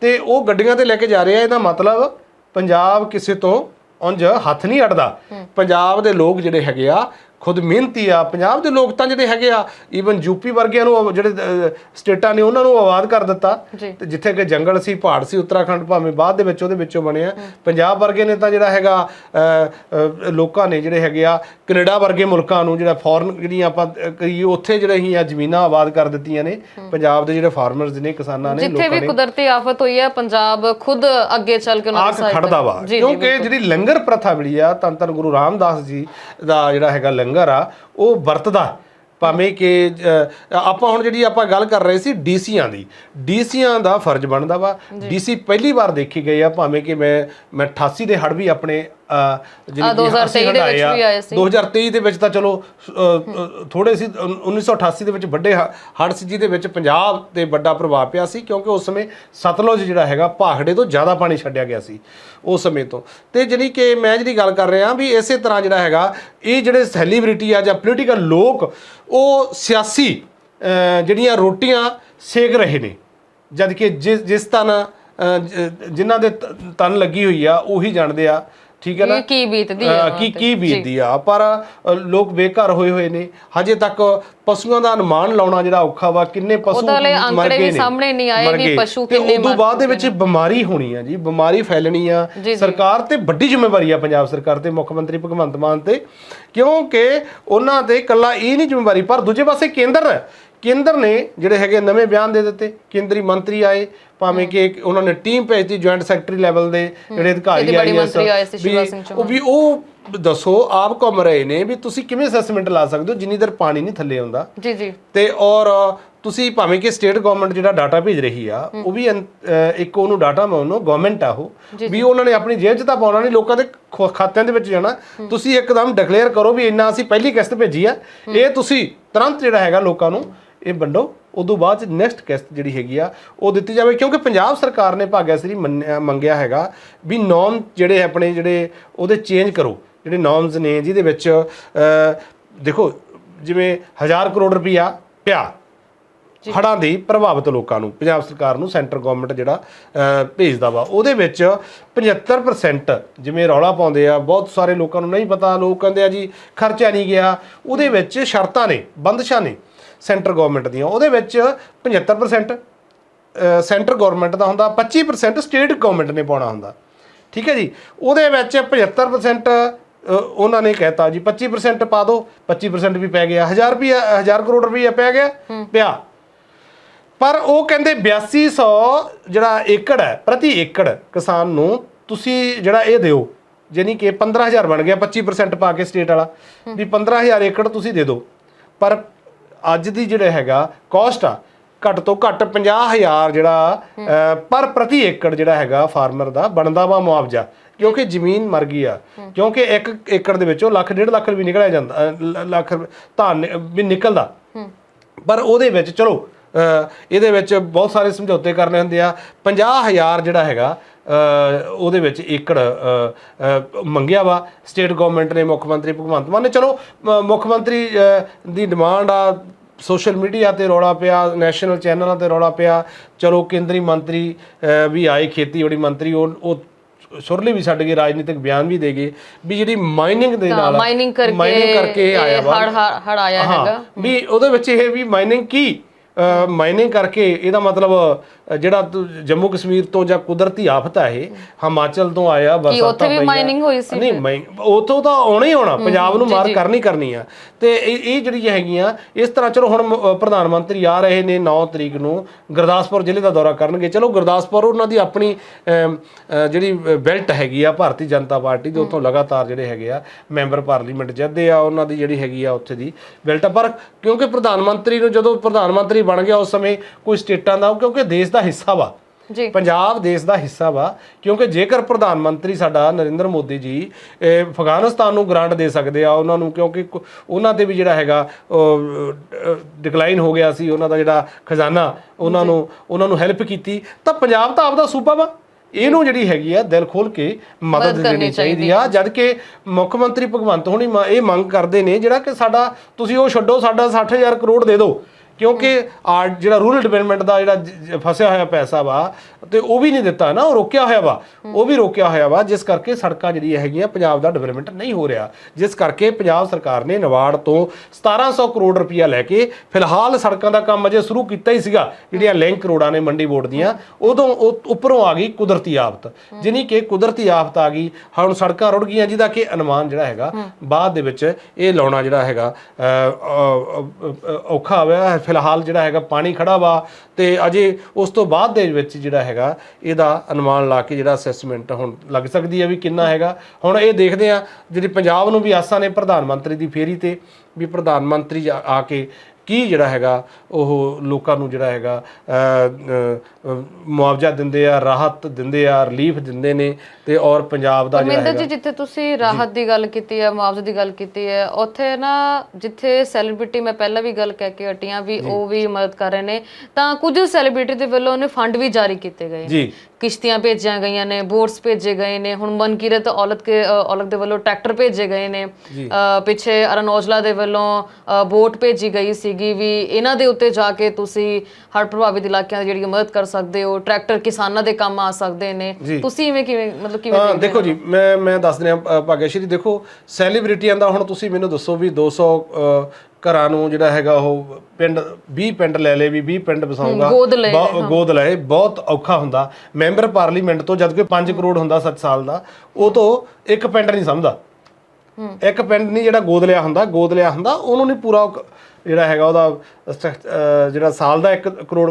ਤੇ ਉਹ ਗੱਡੀਆਂ ਤੇ ਲੈ ਕੇ ਜਾ ਰਹੇ ਆ ਇਹਦਾ ਮਤਲਬ ਪੰਜਾਬ ਕਿਸੇ ਤੋਂ ਉਂਝ ਹੱਥ ਨਹੀਂ ਅੜਦਾ ਪੰਜਾਬ ਦੇ ਲੋਕ ਜਿਹੜੇ ਹੈਗੇ ਆ ਖੁਦ ਮਿਹਨਤੀ ਆ ਪੰਜਾਬ ਦੇ ਲੋਕ ਤਾਂ ਜਿਹੜੇ ਹੈਗੇ ਆ ਈਵਨ ਯੂਪੀ ਵਰਗਿਆਂ ਨੂੰ ਜਿਹੜੇ ਸਟੇਟਾਂ ਨੇ ਉਹਨਾਂ ਨੂੰ ਆਵਾਜ਼ ਕਰ ਦਿੱਤਾ। ਤੇ ਜਿੱਥੇ ਕਿ ਜੰਗਲ ਸੀ ਪਹਾੜ ਸੀ ਉੱਤਰਾਖੰਡ ਭਾਵੇਂ ਬਾਅਦ ਦੇ ਵਿੱਚ ਉਹਦੇ ਵਿੱਚੋਂ ਬਣਿਆ। ਪੰਜਾਬ ਵਰਗੇ ਨੇ ਤਾਂ ਜਿਹੜਾ ਹੈਗਾ ਲੋਕਾਂ ਨੇ ਜਿਹੜੇ ਹੈਗੇ ਆ ਕੈਨੇਡਾ ਵਰਗੇ ਮੁਲਕਾਂ ਨੂੰ ਜਿਹੜਾ ਫੋਰਨ ਜਿਹੜੀਆਂ ਆਪਾਂ ਕਹੀਏ ਉੱਥੇ ਜਿਹੜੇ ਹੀ ਆ ਜ਼ਮੀਨਾਂ ਆਬਾਦ ਕਰ ਦਿੱਤੀਆਂ ਨੇ। ਪੰਜਾਬ ਦੇ ਜਿਹੜੇ ਫਾਰਮਰਸ ਨੇ ਕਿਸਾਨਾਂ ਨੇ ਜਿੱਥੇ ਵੀ ਕੁਦਰਤੀ ਆਫਤ ਹੋਈ ਹੈ ਪੰਜਾਬ ਖੁਦ ਅੱਗੇ ਚੱਲ ਕੇ ਉਹਨਾਂ ਦੀ ਸਹਾਇਤਾ ਖੜਦਾ ਵਾ। ਕਿਉਂਕਿ ਜਿਹੜੀ ਲੰਗਰ ਪ੍ਰਥਾ ਮਿਲੀ ਆ ਧੰਨ ਗੁਰੂ ਰਾਮਦਾਸ ਜੀ ਦਾ ਜਿਹੜਾ ਹੈਗਾ ਲੰਗਰ ਆ ਉਹ ਵਰਤਦਾ। ਭਾਵੇਂ ਕਿ ਆਪਾਂ ਹੁਣ ਜਿਹੜੀ ਆਪਾਂ ਗੱਲ ਕਰ ਰਹੇ ਸੀ ਡੀਸੀਆਂ ਦੀ। ਡੀਸੀਆਂ ਦਾ ਫਰਜ਼ ਬਣਦਾ ਵਾ। ਡੀਸੀ ਪਹਿਲੀ ਵਾਰ ਦੇਖੀ ਗਏ ਆ ਭਾਵੇਂ ਕਿ ਮੈਂ ਮੈਂ 88 ਦੇ ਹੜ ਵੀ ਆਪਣੇ 2023 ਦੇ ਵਿੱਚ ਵੀ ਆਏ ਸੀ। 2023 ਦੇ ਵਿੱਚ ਤਾਂ ਚਲੋ ਥੋੜੇ ਸੀ ਉਨ- 1988 ਦੇ ਵਿੱਚ ਵੱਡੇ ਹੜ ਸੀ ਜਿਹਦੇ ਵਿੱਚ ਪੰਜਾਬ ਤੇ ਵੱਡਾ ਪ੍ਰਭਾਵ ਪਿਆ ਸੀ ਕਿਉਂਕਿ ਉਸ ਸਮੇਂ ਸਤਲੁਜ ਜਿਹੜਾ ਹੈਗਾ ਭਾਖੜੇ ਤੋਂ ਜ਼ਿਆਦਾ ਪਾਣੀ ਛੱਡਿਆ ਗਿਆ ਸੀ ਉਸ ਸਮੇਂ ਤੋਂ। ਤੇ ਜਾਣੀ ਕਿ ਮੈਂ ਜਿਹੜੀ ਗੱਲ ਕਰ ਰਿਹਾ ਵੀ ਇਸੇ ਤਰ੍ਹਾਂ ਜਿਹੜਾ ਹੈਗਾ ਇਹ ਜਿਹੜੇ ਸੈਲੀਬ੍ਰਿਟੀ ਆ ਜਾਂ ਪੋਲੀਟੀਕਲ ਲੋਕ ਉਹ ਸਿਆਸੀ ਜਿਹੜੀਆਂ ਰੋਟੀਆਂ ਸੇਕ ਰਹੇ ਨੇ। ਜਦ ਕਿ ਜਿਸ ਜਿਸ ਤਨ ਜਿਨ੍ਹਾਂ ਦੇ ਤਨ ਲੱਗੀ ਹੋਈ ਆ ਉਹੀ ਜਾਣਦੇ ਆ ਠੀਕ ਹੈ ਨਾ? ਕੀ- ਬੀਤਦੀ ਉਹਨਾਂ ਕੀ ਤੇ। ਕੀ ਬੀਤਦੀ ਆ? ਪਰ ਲੋਕ ਬੇਘਰ ਹੋਏ ਹੋਏ ਨੇ। ਹਜੇ ਤੱਕ ਪਸ਼ੂਆਂ ਦਾ ਅਨੁਮਾਨ ਲਾਉਣਾ ਜਿਹੜਾ ਔਖਾ ਵਾ ਕਿੰਨੇ ਪਸ਼ੂ ਮਰ ਅੰਕੜੇ ਗਏ ਵੀ ਨੇ? ਸਾਹਮਣੇ ਨਹੀਂ ਆਏ ਵੀ ਗਏ। ਪਸ਼ੂ ਤੇ ਕਿੰਨੇ ਮਰ ਬਾਅਦ ਦੇ ਵਿੱਚ ਬਿਮਾਰੀ ਹੋਣੀ ਆ ਜੀ ਬਿਮਾਰੀ ਫੈਲਣੀ ਆ। ਸਰਕਾਰ ਤੇ ਵੱਡੀ ਜ਼ਿੰਮੇਵਾਰੀ ਆ ਪੰਜਾਬ ਸਰਕਾਰ ਤੇ ਮੁੱਖ ਮੰਤਰੀ ਭਗਵੰਤ ਮਾਨ ਤੇ। ਕਿਉਂਕਿ ਉਹਨਾਂ ਤੇ ਇਕੱਲਾ ਇਹ ਨਹੀਂ ਜ਼ਿੰਮੇਵਾਰੀ ਪਰ ਦੂਜੇ ਪਾਸੇ ਕੇਂਦਰ ਹੈ ਕੇਂਦਰ ਨੇ ਜਿਹੜੇ ਹੈਗੇ ਨਵੇਂ ਬਿਆਨ ਦੇ ਦਿੱਤੇ। ਕੇਂਦਰੀ ਮੰਤਰੀ ਆਏ ਭਾਵੇਂ ਕਿ ਉਹਨਾਂ ਨੇ ਟੀਮ ਭੇਜਤੀ ਜੁਆਇੰਟ ਸੈਕਟਰੀ ਲੈਵਲ ਦੇ ਜਿਹੜੇ ਅਧਿਕਾਰੀ ਆਏ ਸੀ ਉਹ ਵੀ ਉਹ ਦੱਸੋ ਆਪ ਘੁੰਮ ਰਹੇ ਨੇ ਵੀ ਤੁਸੀਂ ਕਿਵੇਂ ਅਸੈਸਮੈਂਟ ਲਾ ਸਕਦੇ ਹੋ? ਜਿੰਨੀ ਦੇਰ ਪਾਣੀ ਨਹੀਂ ਥੱਲੇ ਆਉਂਦਾ। ਜੀ ਜੀ। ਤੇ ਔਰ ਤੁਸੀਂ ਭਾਵੇਂ ਕਿ ਸਟੇਟ ਗਵਰਨਮੈਂਟ ਜਿਹੜਾ ਡਾਟਾ ਭੇਜ ਰਹੀ ਆ ਉਹ ਵੀ ਇੱਕ ਉਹਨੂੰ ਡਾਟਾ ਮੈਂ ਉਹਨੂੰ ਗਵਰਨਮੈਂਟ ਆ ਉਹ। ਵੀ ਉਹਨਾਂ ਨੇ ਆਪਣੀ ਜੇਬ 'ਚ ਤਾਂ ਪਾਉਣਾ ਨਹੀਂ ਲੋਕਾਂ ਦੇ ਖਾਤਿਆਂ ਦੇ ਵਿੱਚ ਜਾਣਾ। ਤੁਸੀਂ ਇੱਕਦਮ ਡਿਕਲੇਅਰ ਕਰੋ ਵੀ ਇੰਨਾ ਅਸੀਂ ਪਹਿਲੀ ਕਿਸ਼ਤ ਭੇਜੀ ਆ। ਇਹ ਤੁਸੀਂ ਤੁਰੰਤ ਜਿਹੜਾ ਹੈਗਾ ਲੋਕਾਂ ਨੂੰ ਇਹ ਵੰਡੋ। ਉਦੋਂ ਬਾਅਦ ਚ ਨੈਕਸਟ ਕਿਸ਼ਤ ਜਿਹੜੀ ਹੈਗੀ ਆ ਉਹ ਦਿੱਤੀ ਜਾਵੇ ਕਿਉਂਕਿ ਪੰਜਾਬ ਸਰਕਾਰ ਨੇ ਭਾਗਿਆ ਸ੍ਰੀ ਮੰਗਿਆ ਹੈਗਾ ਵੀ ਨੋਮ ਜਿਹੜੇ ਆਪਣੇ ਜਿਹੜੇ ਉਹਦੇ ਚੇਂਜ ਕਰੋ ਜਿਹੜੇ ਨੋਰਮਸ ਨੇ ਜਿਹਦੇ ਵਿੱਚ ਦੇਖੋ ਜਿਵੇਂ 1000 ਕਰੋੜ ਰੁਪਈਆ ਪਿਆ ਹੜ੍ਹਾਂ ਦੀ ਪ੍ਰਭਾਵਿਤ ਲੋਕਾਂ ਨੂੰ ਪੰਜਾਬ ਸਰਕਾਰ ਨੂੰ ਸੈਂਟਰ ਗਵਰਨਮੈਂਟ ਜਿਹੜਾ ਭੇਜਦਾ ਵਾ ਉਹਦੇ ਵਿੱਚ 75% ਜਿਵੇਂ ਰੌਲਾ ਪਾਉਂਦੇ ਆ ਬਹੁਤ ਸਾਰੇ ਲੋਕਾਂ ਨੂੰ ਨਹੀਂ ਪਤਾ ਲੋਕ ਕਹਿੰਦੇ ਆ ਜੀ ਖਰਚਾ ਨਹੀਂ ਗਿਆ ਉਹਦੇ ਵਿੱਚ ਸ਼ਰਤਾਂ ਨੇ ਬੰਦਸ਼ਾਂ ਨੇ। ਸੈਂਟਰ ਗਵਰਨਮੈਂਟ ਦੀਆਂ। ਉਹਦੇ ਵਿੱਚ 75% ਅਹ, ਸੈਂਟਰ ਗਵਰਨਮੈਂਟ ਦਾ ਹੁੰਦਾ 25% ਸਟੇਟ ਗਵਰਨਮੈਂਟ ਨੇ ਪਾਉਣਾ ਹੁੰਦਾ। ਠੀਕ ਹੈ ਜੀ? ਉਹਦੇ ਵਿੱਚ 75% ਅਹ, ਉਹਨਾਂ ਨੇ ਕਹਿਤਾ ਜੀ 25% ਪਾ ਦਿਓ 25% ਵੀ ਪੈ ਗਿਆ। 1000 ਰੁਪਿਆ 1000 ਕਰੋੜ ਰੁਪਈਆ ਪੈ ਗਿਆ ਪਿਆ। ਪਰ ਉਹ ਕਹਿੰਦੇ 8200 ਜਿਹੜਾ ਏਕੜ ਹੈ ਪ੍ਰਤੀ ਏਕੜ ਕਿਸਾਨ ਨੂੰ ਤੁਸੀਂ ਜਿਹੜਾ ਇਹ ਦਿਓ ਯਾਨੀ ਕਿ 15000 ਬਣ ਗਿਆ 25% ਪਾ ਕੇ ਸਟੇਟ ਵਾਲਾ। ਵੀ 15000 ਏਕੜ ਤੁਸੀਂ ਦੇ ਦਿਓ। ਪਰ ਅੱਜ ਦੀ ਜਿਹੜਾ ਹੈਗਾ ਕਾਸਟ ਆ ਘੱਟ ਤੋਂ ਘੱਟ 50000 ਜਿਹੜਾ ਪਰ ਪ੍ਰਤੀ ਏਕੜ ਜਿਹੜਾ ਹੈਗਾ ਫਾਰਮਰ ਦਾ ਬਣਦਾ ਵਾ ਮੁਆਵਜ਼ਾ ਕਿਉਂਕਿ ਜ਼ਮੀਨ ਮਰ ਗਈ ਆ। ਕਿਉਂਕਿ ਇੱਕ ਏਕੜ ਦੇ ਵਿੱਚੋਂ ਲੱਖ ਡੇਢ ਲੱਖ ਵੀ ਨਿਕਲਿਆ ਜਾਂਦਾ ਲੱਖ ਧਾਨ ਵੀ ਨਿਕਲਦਾ। ਪਰ ਉਹਦੇ ਵਿੱਚ ਚਲੋ ਇਹਦੇ ਵਿੱਚ ਬਹੁਤ ਸਾਰੇ ਸਮਝੌਤੇ ਕਰਨੇ ਹੁੰਦੇ ਆ। 50000 ਜਿਹੜਾ ਹੈਗਾ ਉਹਦੇ ਵਿੱਚ ਏਕੜ ਮੰਗਿਆ ਵਾ। ਸਟੇਟ ਗਵਰਨਮੈਂਟ ਨੇ ਮੁੱਖ ਮੰਤਰੀ ਭਗਵੰਤ ਮਾਨ ਨੇ। ਚਲੋ ਮੁੱਖ ਮੰਤਰੀ ਦੀ ਡਿਮਾਂਡ ਆ ਸੋਸ਼ਲ ਮੀਡੀਆ ਤੇ ਰੌਲਾ ਪਿਆ ਨੈਸ਼ਨਲ ਚੈਨਲਾਂ ਤੇ ਰੌਲਾ ਪਿਆ। ਚਲੋ ਕੇਂਦਰੀ ਮੰਤਰੀ ਵੀ ਆਏ ਖੇਤੀਬਾੜੀ ਮੰਤਰੀ ਉਹ ਸੁਰਲੀ ਵੀ ਛੱਡ ਗਏ ਰਾਜਨੀਤਿਕ ਬਿਆਨ ਵੀ ਦੇ ਗਏ ਵੀ ਜਿਹੜੀ ਮਾਈਨਿੰਗ ਦੇ ਨਾਲ ਮਾਈਨਿੰਗ ਕਰਕੇ ਆਇਆ ਵਾ। ਹੜ ਹੜ ਆਇਆ ਹੈਗਾ। ਵੀ ਉਹਦੇ ਵਿੱਚ ਇਹ ਵੀ ਮਾਈਨਿੰਗ ਕੀ? ਮਾਈਨਿੰਗ ਕਰਕੇ ਇਹਦਾ ਮਤਲਬ ਜਿਹੜਾ ਜੰਮੂ ਕਸ਼ਮੀਰ ਤੋਂ ਜਾਂ ਕੁਦਰਤੀ ਆਫਤ ਹੈ ਇਹ ਹਿਮਾਚਲ ਤੋਂ ਆਇਆ ਬਰਸਾਤਾਂ ਉੱਥੇ ਵੀ ਪਈਆਂ। mining ਹੋਈ ਸੀ ਨਹੀਂ ਮੈਂ ਉਥੋਂ ਤਾਂ ਆਉਣਾ ਹੀ ਆਉਣਾ ਪੰਜਾਬ ਨੂੰ ਮਾਰ ਕਰਨੀ ਕਰਨੀ ਆ। ਤੇ ਇਹ ਜਿਹੜੀਆਂ ਹੈਗੀਆਂ ਇਸ ਤਰ੍ਹਾਂ ਚਲੋ ਹੁਣ ਪ੍ਰਧਾਨ ਮੰਤਰੀ ਆ ਰਹੇ ਨੇ 9 ਤਰੀਕ ਨੂੰ ਗੁਰਦਾਸਪੁਰ ਜ਼ਿਲ੍ਹੇ ਦਾ ਦੌਰਾ ਕਰਨਗੇ। ਚਲੋ ਗੁਰਦਾਸਪੁਰ ਉਹਨਾਂ ਦੀ ਆਪਣੀ ਜਿਹੜੀ ਬੈਲਟ ਹੈਗੀ ਆ ਭਾਰਤੀ ਜਨਤਾ ਪਾਰਟੀ ਦੇ ਉੱਥੋਂ ਲਗਾਤਾਰ ਜਿਹੜੇ ਹੈਗੇ ਆ ਮੈਂਬਰ ਪਾਰਲੀਮੈਂਟ ਜਿੱਤਦੇ ਆ ਉਹਨਾਂ ਦੀ ਜਿਹੜੀ ਹੈਗੀ ਆ ਉੱਥੇ ਦੀ ਬੈਲਟ ਆ। ਪਰ ਕਿਉਂਕਿ ਪ੍ਰਧਾਨ ਮੰਤਰੀ ਨੂੰ ਜਦੋਂ ਪ੍ਰਧਾਨ ਮੰਤਰੀ ਬਣ ਗਿਆ ਉਸ ਸਮੇਂ ਕੋਈ ਸਟੇਟਾਂ ਦਾ ਕਿਉਂਕਿ ਦੇਸ਼ ਦਾ ਹਿੱਸਾ ਵਾ। ਜੀ। ਪੰਜਾਬ ਦੇਸ਼ ਦਾ ਹਿੱਸਾ ਵਾ ਕਿਉਂਕਿ ਜੇਕਰ ਪ੍ਰਧਾਨ ਮੰਤਰੀ ਸਾਡਾ ਨਰਿੰਦਰ ਮੋਦੀ ਜੀ ਅਫਗਾਨਿਸਤਾਨ ਨੂੰ ਗ੍ਰਾਂਟ ਦੇ ਸਕਦੇ ਆ ਉਹਨਾਂ ਨੂੰ ਕਿਉਂਕਿ ਉਹਨਾਂ ਤੇ ਵੀ ਜਿਹੜਾ ਹੈਗਾ ਡਿਕਲਾਈਨ ਹੋ ਗਿਆ ਸੀ ਉਹਨਾਂ ਦਾ ਜਿਹੜਾ ਖਜ਼ਾਨਾ ਉਹਨਾਂ ਨੂੰ ਉਹਨਾਂ ਨੂੰ ਹੈਲਪ ਕੀਤੀ ਤਾਂ ਪੰਜਾਬ ਤਾਂ ਆਪਦਾ ਸੂਬਾ ਵਾ। ਇਹਨੂੰ ਜਿਹੜੀ ਹੈਗੀ ਆ ਦਿਲ ਖੋਲ ਕੇ ਮਦਦ ਦੇਣੀ ਚਾਹੀਦੀ ਆ। ਜਦ ਕਿ ਮੁੱਖ ਮੰਤਰੀ ਭਗਵੰਤ ਹੁਣੀ ਇਹ ਮੰਗ ਕਰਦੇ ਨੇ ਜਿਹੜਾ ਕਿ ਸਾਡਾ ਤੁਸੀਂ ਉਹ ਛੱਡੋ ਸਾਡਾ 60000 ਕਰੋੜ ਦੇ ਦਿਓ। ਕਿਉਂਕਿ ਆ ਜਿਹੜਾ ਰੂਰਲ ਡਿਵੈਲਪਮੈਂਟ ਦਾ ਜਿਹੜਾ ਫਸਿਆ ਹੋਇਆ ਪੈਸਾ ਵਾ ਤੇ ਉਹ ਵੀ ਨਹੀਂ ਦਿੱਤਾ ਨਾ ਉਹ ਰੋਕਿਆ ਹੋਇਆ ਵਾ। ਉਹ ਵੀ ਰੋਕਿਆ ਹੋਇਆ ਵਾ ਜਿਸ ਕਰਕੇ ਸੜਕਾਂ ਜਿਹੜੀਆਂ ਹੈਗੀਆਂ ਪੰਜਾਬ ਦਾ ਡਿਵੈਲਪਮੈਂਟ ਨਹੀਂ ਹੋ ਰਿਹਾ। ਜਿਸ ਕਰਕੇ ਪੰਜਾਬ ਸਰਕਾਰ ਨੇ ਨਵਾੜ ਤੋਂ 1700 ਕਰੋੜ ਰੁਪਇਆ ਲੈ ਕੇ ਫਿਲਹਾਲ ਸੜਕਾਂ ਦਾ ਕੰਮ ਅਜੇ ਸ਼ੁਰੂ ਕੀਤਾ ਹੀ ਸੀਗਾ ਜਿਹੜੀਆਂ ਲਿੰਕ ਰੋਡਾਂ ਨੇ ਮੰਡੀ ਬੋਰਡ ਦੀਆਂ ਉਦੋਂ ਉੱਪਰੋਂ ਆ ਗਈ ਕੁਦਰਤੀ ਆਫਤ। ਜਿਨੀ ਕਿ ਕੁਦਰਤੀ ਆਫਤ ਆ ਗਈ ਹੁਣ ਸੜਕਾਂ ਰੁੜ ਗਈਆਂ ਜਿਹਦਾ ਕਿ ਅਨੁਮਾਨ ਜਿਹੜਾ ਹੈਗਾ ਬਾਅਦ ਦੇ ਵਿੱਚ ਇਹ ਲਾਉਣਾ ਜਿਹੜਾ ਹੈਗਾ ਔਖਾ ਹੋਇਆ। ਫਿਲਹਾਲ ਜਿਹੜਾ ਹੈਗਾ ਪਾਣੀ ਖੜਾ ਵਾ ਤੇ ਅਜੇ ਉਸ ਤੋਂ ਬਾਅਦ ਦੇ ਵਿੱਚ ਜਿਹੜਾ ਹੈਗਾ ਇਹਦਾ ਅਨੁਮਾਨ ਲਾ ਕੇ ਜਿਹੜਾ ਅਸੈਸਮੈਂਟ ਹੁਣ ਲੱਗ ਸਕਦੀ ਹੈ ਵੀ ਕਿੰਨਾ ਹੈਗਾ। ਹੁਣ ਇਹ ਦੇਖਦੇ ਆ ਜਿਹੜੀ ਪੰਜਾਬ ਨੂੰ ਵੀ ਆਸਾਂ ਨੇ ਪ੍ਰਧਾਨ ਮੰਤਰੀ ਦੀ ਫੇਰੀ ਤੇ, ਵੀ ਪ੍ਰਧਾਨ ਮੰਤਰੀ ਆ ਆ ਕੇ ਕੀ ਜਿਹੜਾ ਹੈਗਾ ਉਹ ਲੋਕਾਂ ਨੂੰ ਜਿਹੜਾ ਹੈਗਾ ਮੁਆਵਜ਼ਾ ਦਿੰਦੇ ਆ ਰਾਹਤ ਦਿੰਦੇ ਆ ਰਿਲੀਫ ਦਿੰਦੇ ਨੇ ਤੇ ਔਰ ਪੰਜਾਬ ਦਾ ਜਿਹੜਾ ਜੀ ਜਿੱਥੇ ਤੁਸੀਂ ਰਾਹਤ ਦੀ ਗੱਲ ਕੀਤੀ ਹੈ ਮੁਆਵਜ਼ੇ ਦੀ ਗੱਲ ਕੀਤੀ ਹੈ ਉੱਥੇ ਨਾ ਜਿੱਥੇ ਸੈਲੀਬ੍ਰਿਟੀ ਮੈਂ ਪਹਿਲਾਂ ਵੀ ਗੱਲ ਕਹਿ ਕੇ ਹਟੀਆਂ ਵੀ ਉਹ ਵੀ ਮਦਦ ਕਰ ਰਹੇ ਨੇ ਤਾਂ ਕੁਝ ਸੈਲੀਬ੍ਰਿਟੀ ਦੇ ਵੱਲੋਂ ਉਹਨੇ ਫੰਡ ਵੀ ਜਾਰੀ ਕੀਤੇ ਗਏ ਨੇ। ਕਿਸ਼ਤੀਆਂ ਭੇਜੀਆਂ ਗਈਆਂ ਨੇ ਬੋਟਸ ਭੇਜੇ ਗਏ ਨੇ ਹੁਣ ਮਨਕੀਰਤ ਔਲਤ ਕੇ ਅ, ਔਲਖ ਦੇ ਵੱਲੋਂ ਟਰੈਕਟਰ ਭੇਜੇ ਗਏ ਨੇ। ਪਿੱਛੇ ਅਰਨ ਔਜਲਾ ਦੇ ਵੱਲੋਂ ਬੋਟ ਭੇਜੀ ਗਈ ਸੀਗੀ ਵੀ ਇਹਨਾਂ ਦੇ ਉੱਤੇ ਜਾ ਕੇ ਤੁਸੀਂ ਹੜ੍ਹ ਪ੍ਰਭਾਵਿਤ ਇਲਾਕਿਆਂ ਦੀ ਜਿਹੜੀ ਮਦਦ ਕਰ ਸਕਦੇ ਹੋ ਟਰੈਕਟਰ ਕਿਸਾਨਾਂ ਦੇ ਕੰਮ ਆ ਸਕਦੇ ਨੇ। ਤੁਸੀਂ ਇਵੇਂ ਕਿਵੇਂ ਮਤਲਬ ਕਿਵੇਂ ਹਾਂ ਦੇਖੋ ਜੀ ਮੈਂ ਮੈਂ ਦੱਸ ਰਿਹਾ ਭਾਗਿਆ ਸ਼੍ਰੀ ਦੇਖੋ ਸੈਲੀਬ੍ਰਿਟੀਆਂ ਦਾ ਹੁਣ ਤੁਸੀਂ ਮੈਨੂੰ ਦੱਸੋ ਵੀ 200 ਅ, ਘਰਾਂ ਨੂੰ ਜਿਹੜਾ ਹੈਗਾ ਉਹ ਪਿੰਡ 20 ਪਿੰਡ ਲੈ ਲੇ ਵੀ 20 ਪਿੰਡ ਵਸਾਊਗਾ। ਗੋਦ ਲਏ ਨੇ, ਬਹੁ- ਗੋਦ ਲਏ ਬਹੁਤ ਔਖਾ ਹੁੰਦਾ। ਮੈਂਬਰ ਪਾਰਲੀਮੈਂਟ ਤੋਂ ਜਦ ਕਿ 5 ਕਰੋੜ ਹੁੰਦਾ 7 ਸਾਲ ਦਾ ਉਹ ਤੋਂ ਇੱਕ ਪਿੰਡ ਨਹੀਂ ਸਮਝਦਾ ਇੱਕ ਪਿੰਡ ਨਹੀਂ ਜਿਹੜਾ ਗੋਦ ਲਿਆ ਹੁੰਦਾ ਗੋਦ ਲਿਆ ਹੁੰਦਾ ਉਹਨੂੰ ਨਹੀਂ ਪੂਰਾ ਉਹ ਜਿਹੜਾ ਹੈਗਾ ਉਹਦਾ ਸਟਰਕ- ਅਹ ਜਿਹੜਾ ਸਾਲ ਦਾ 1 ਕਰੋੜ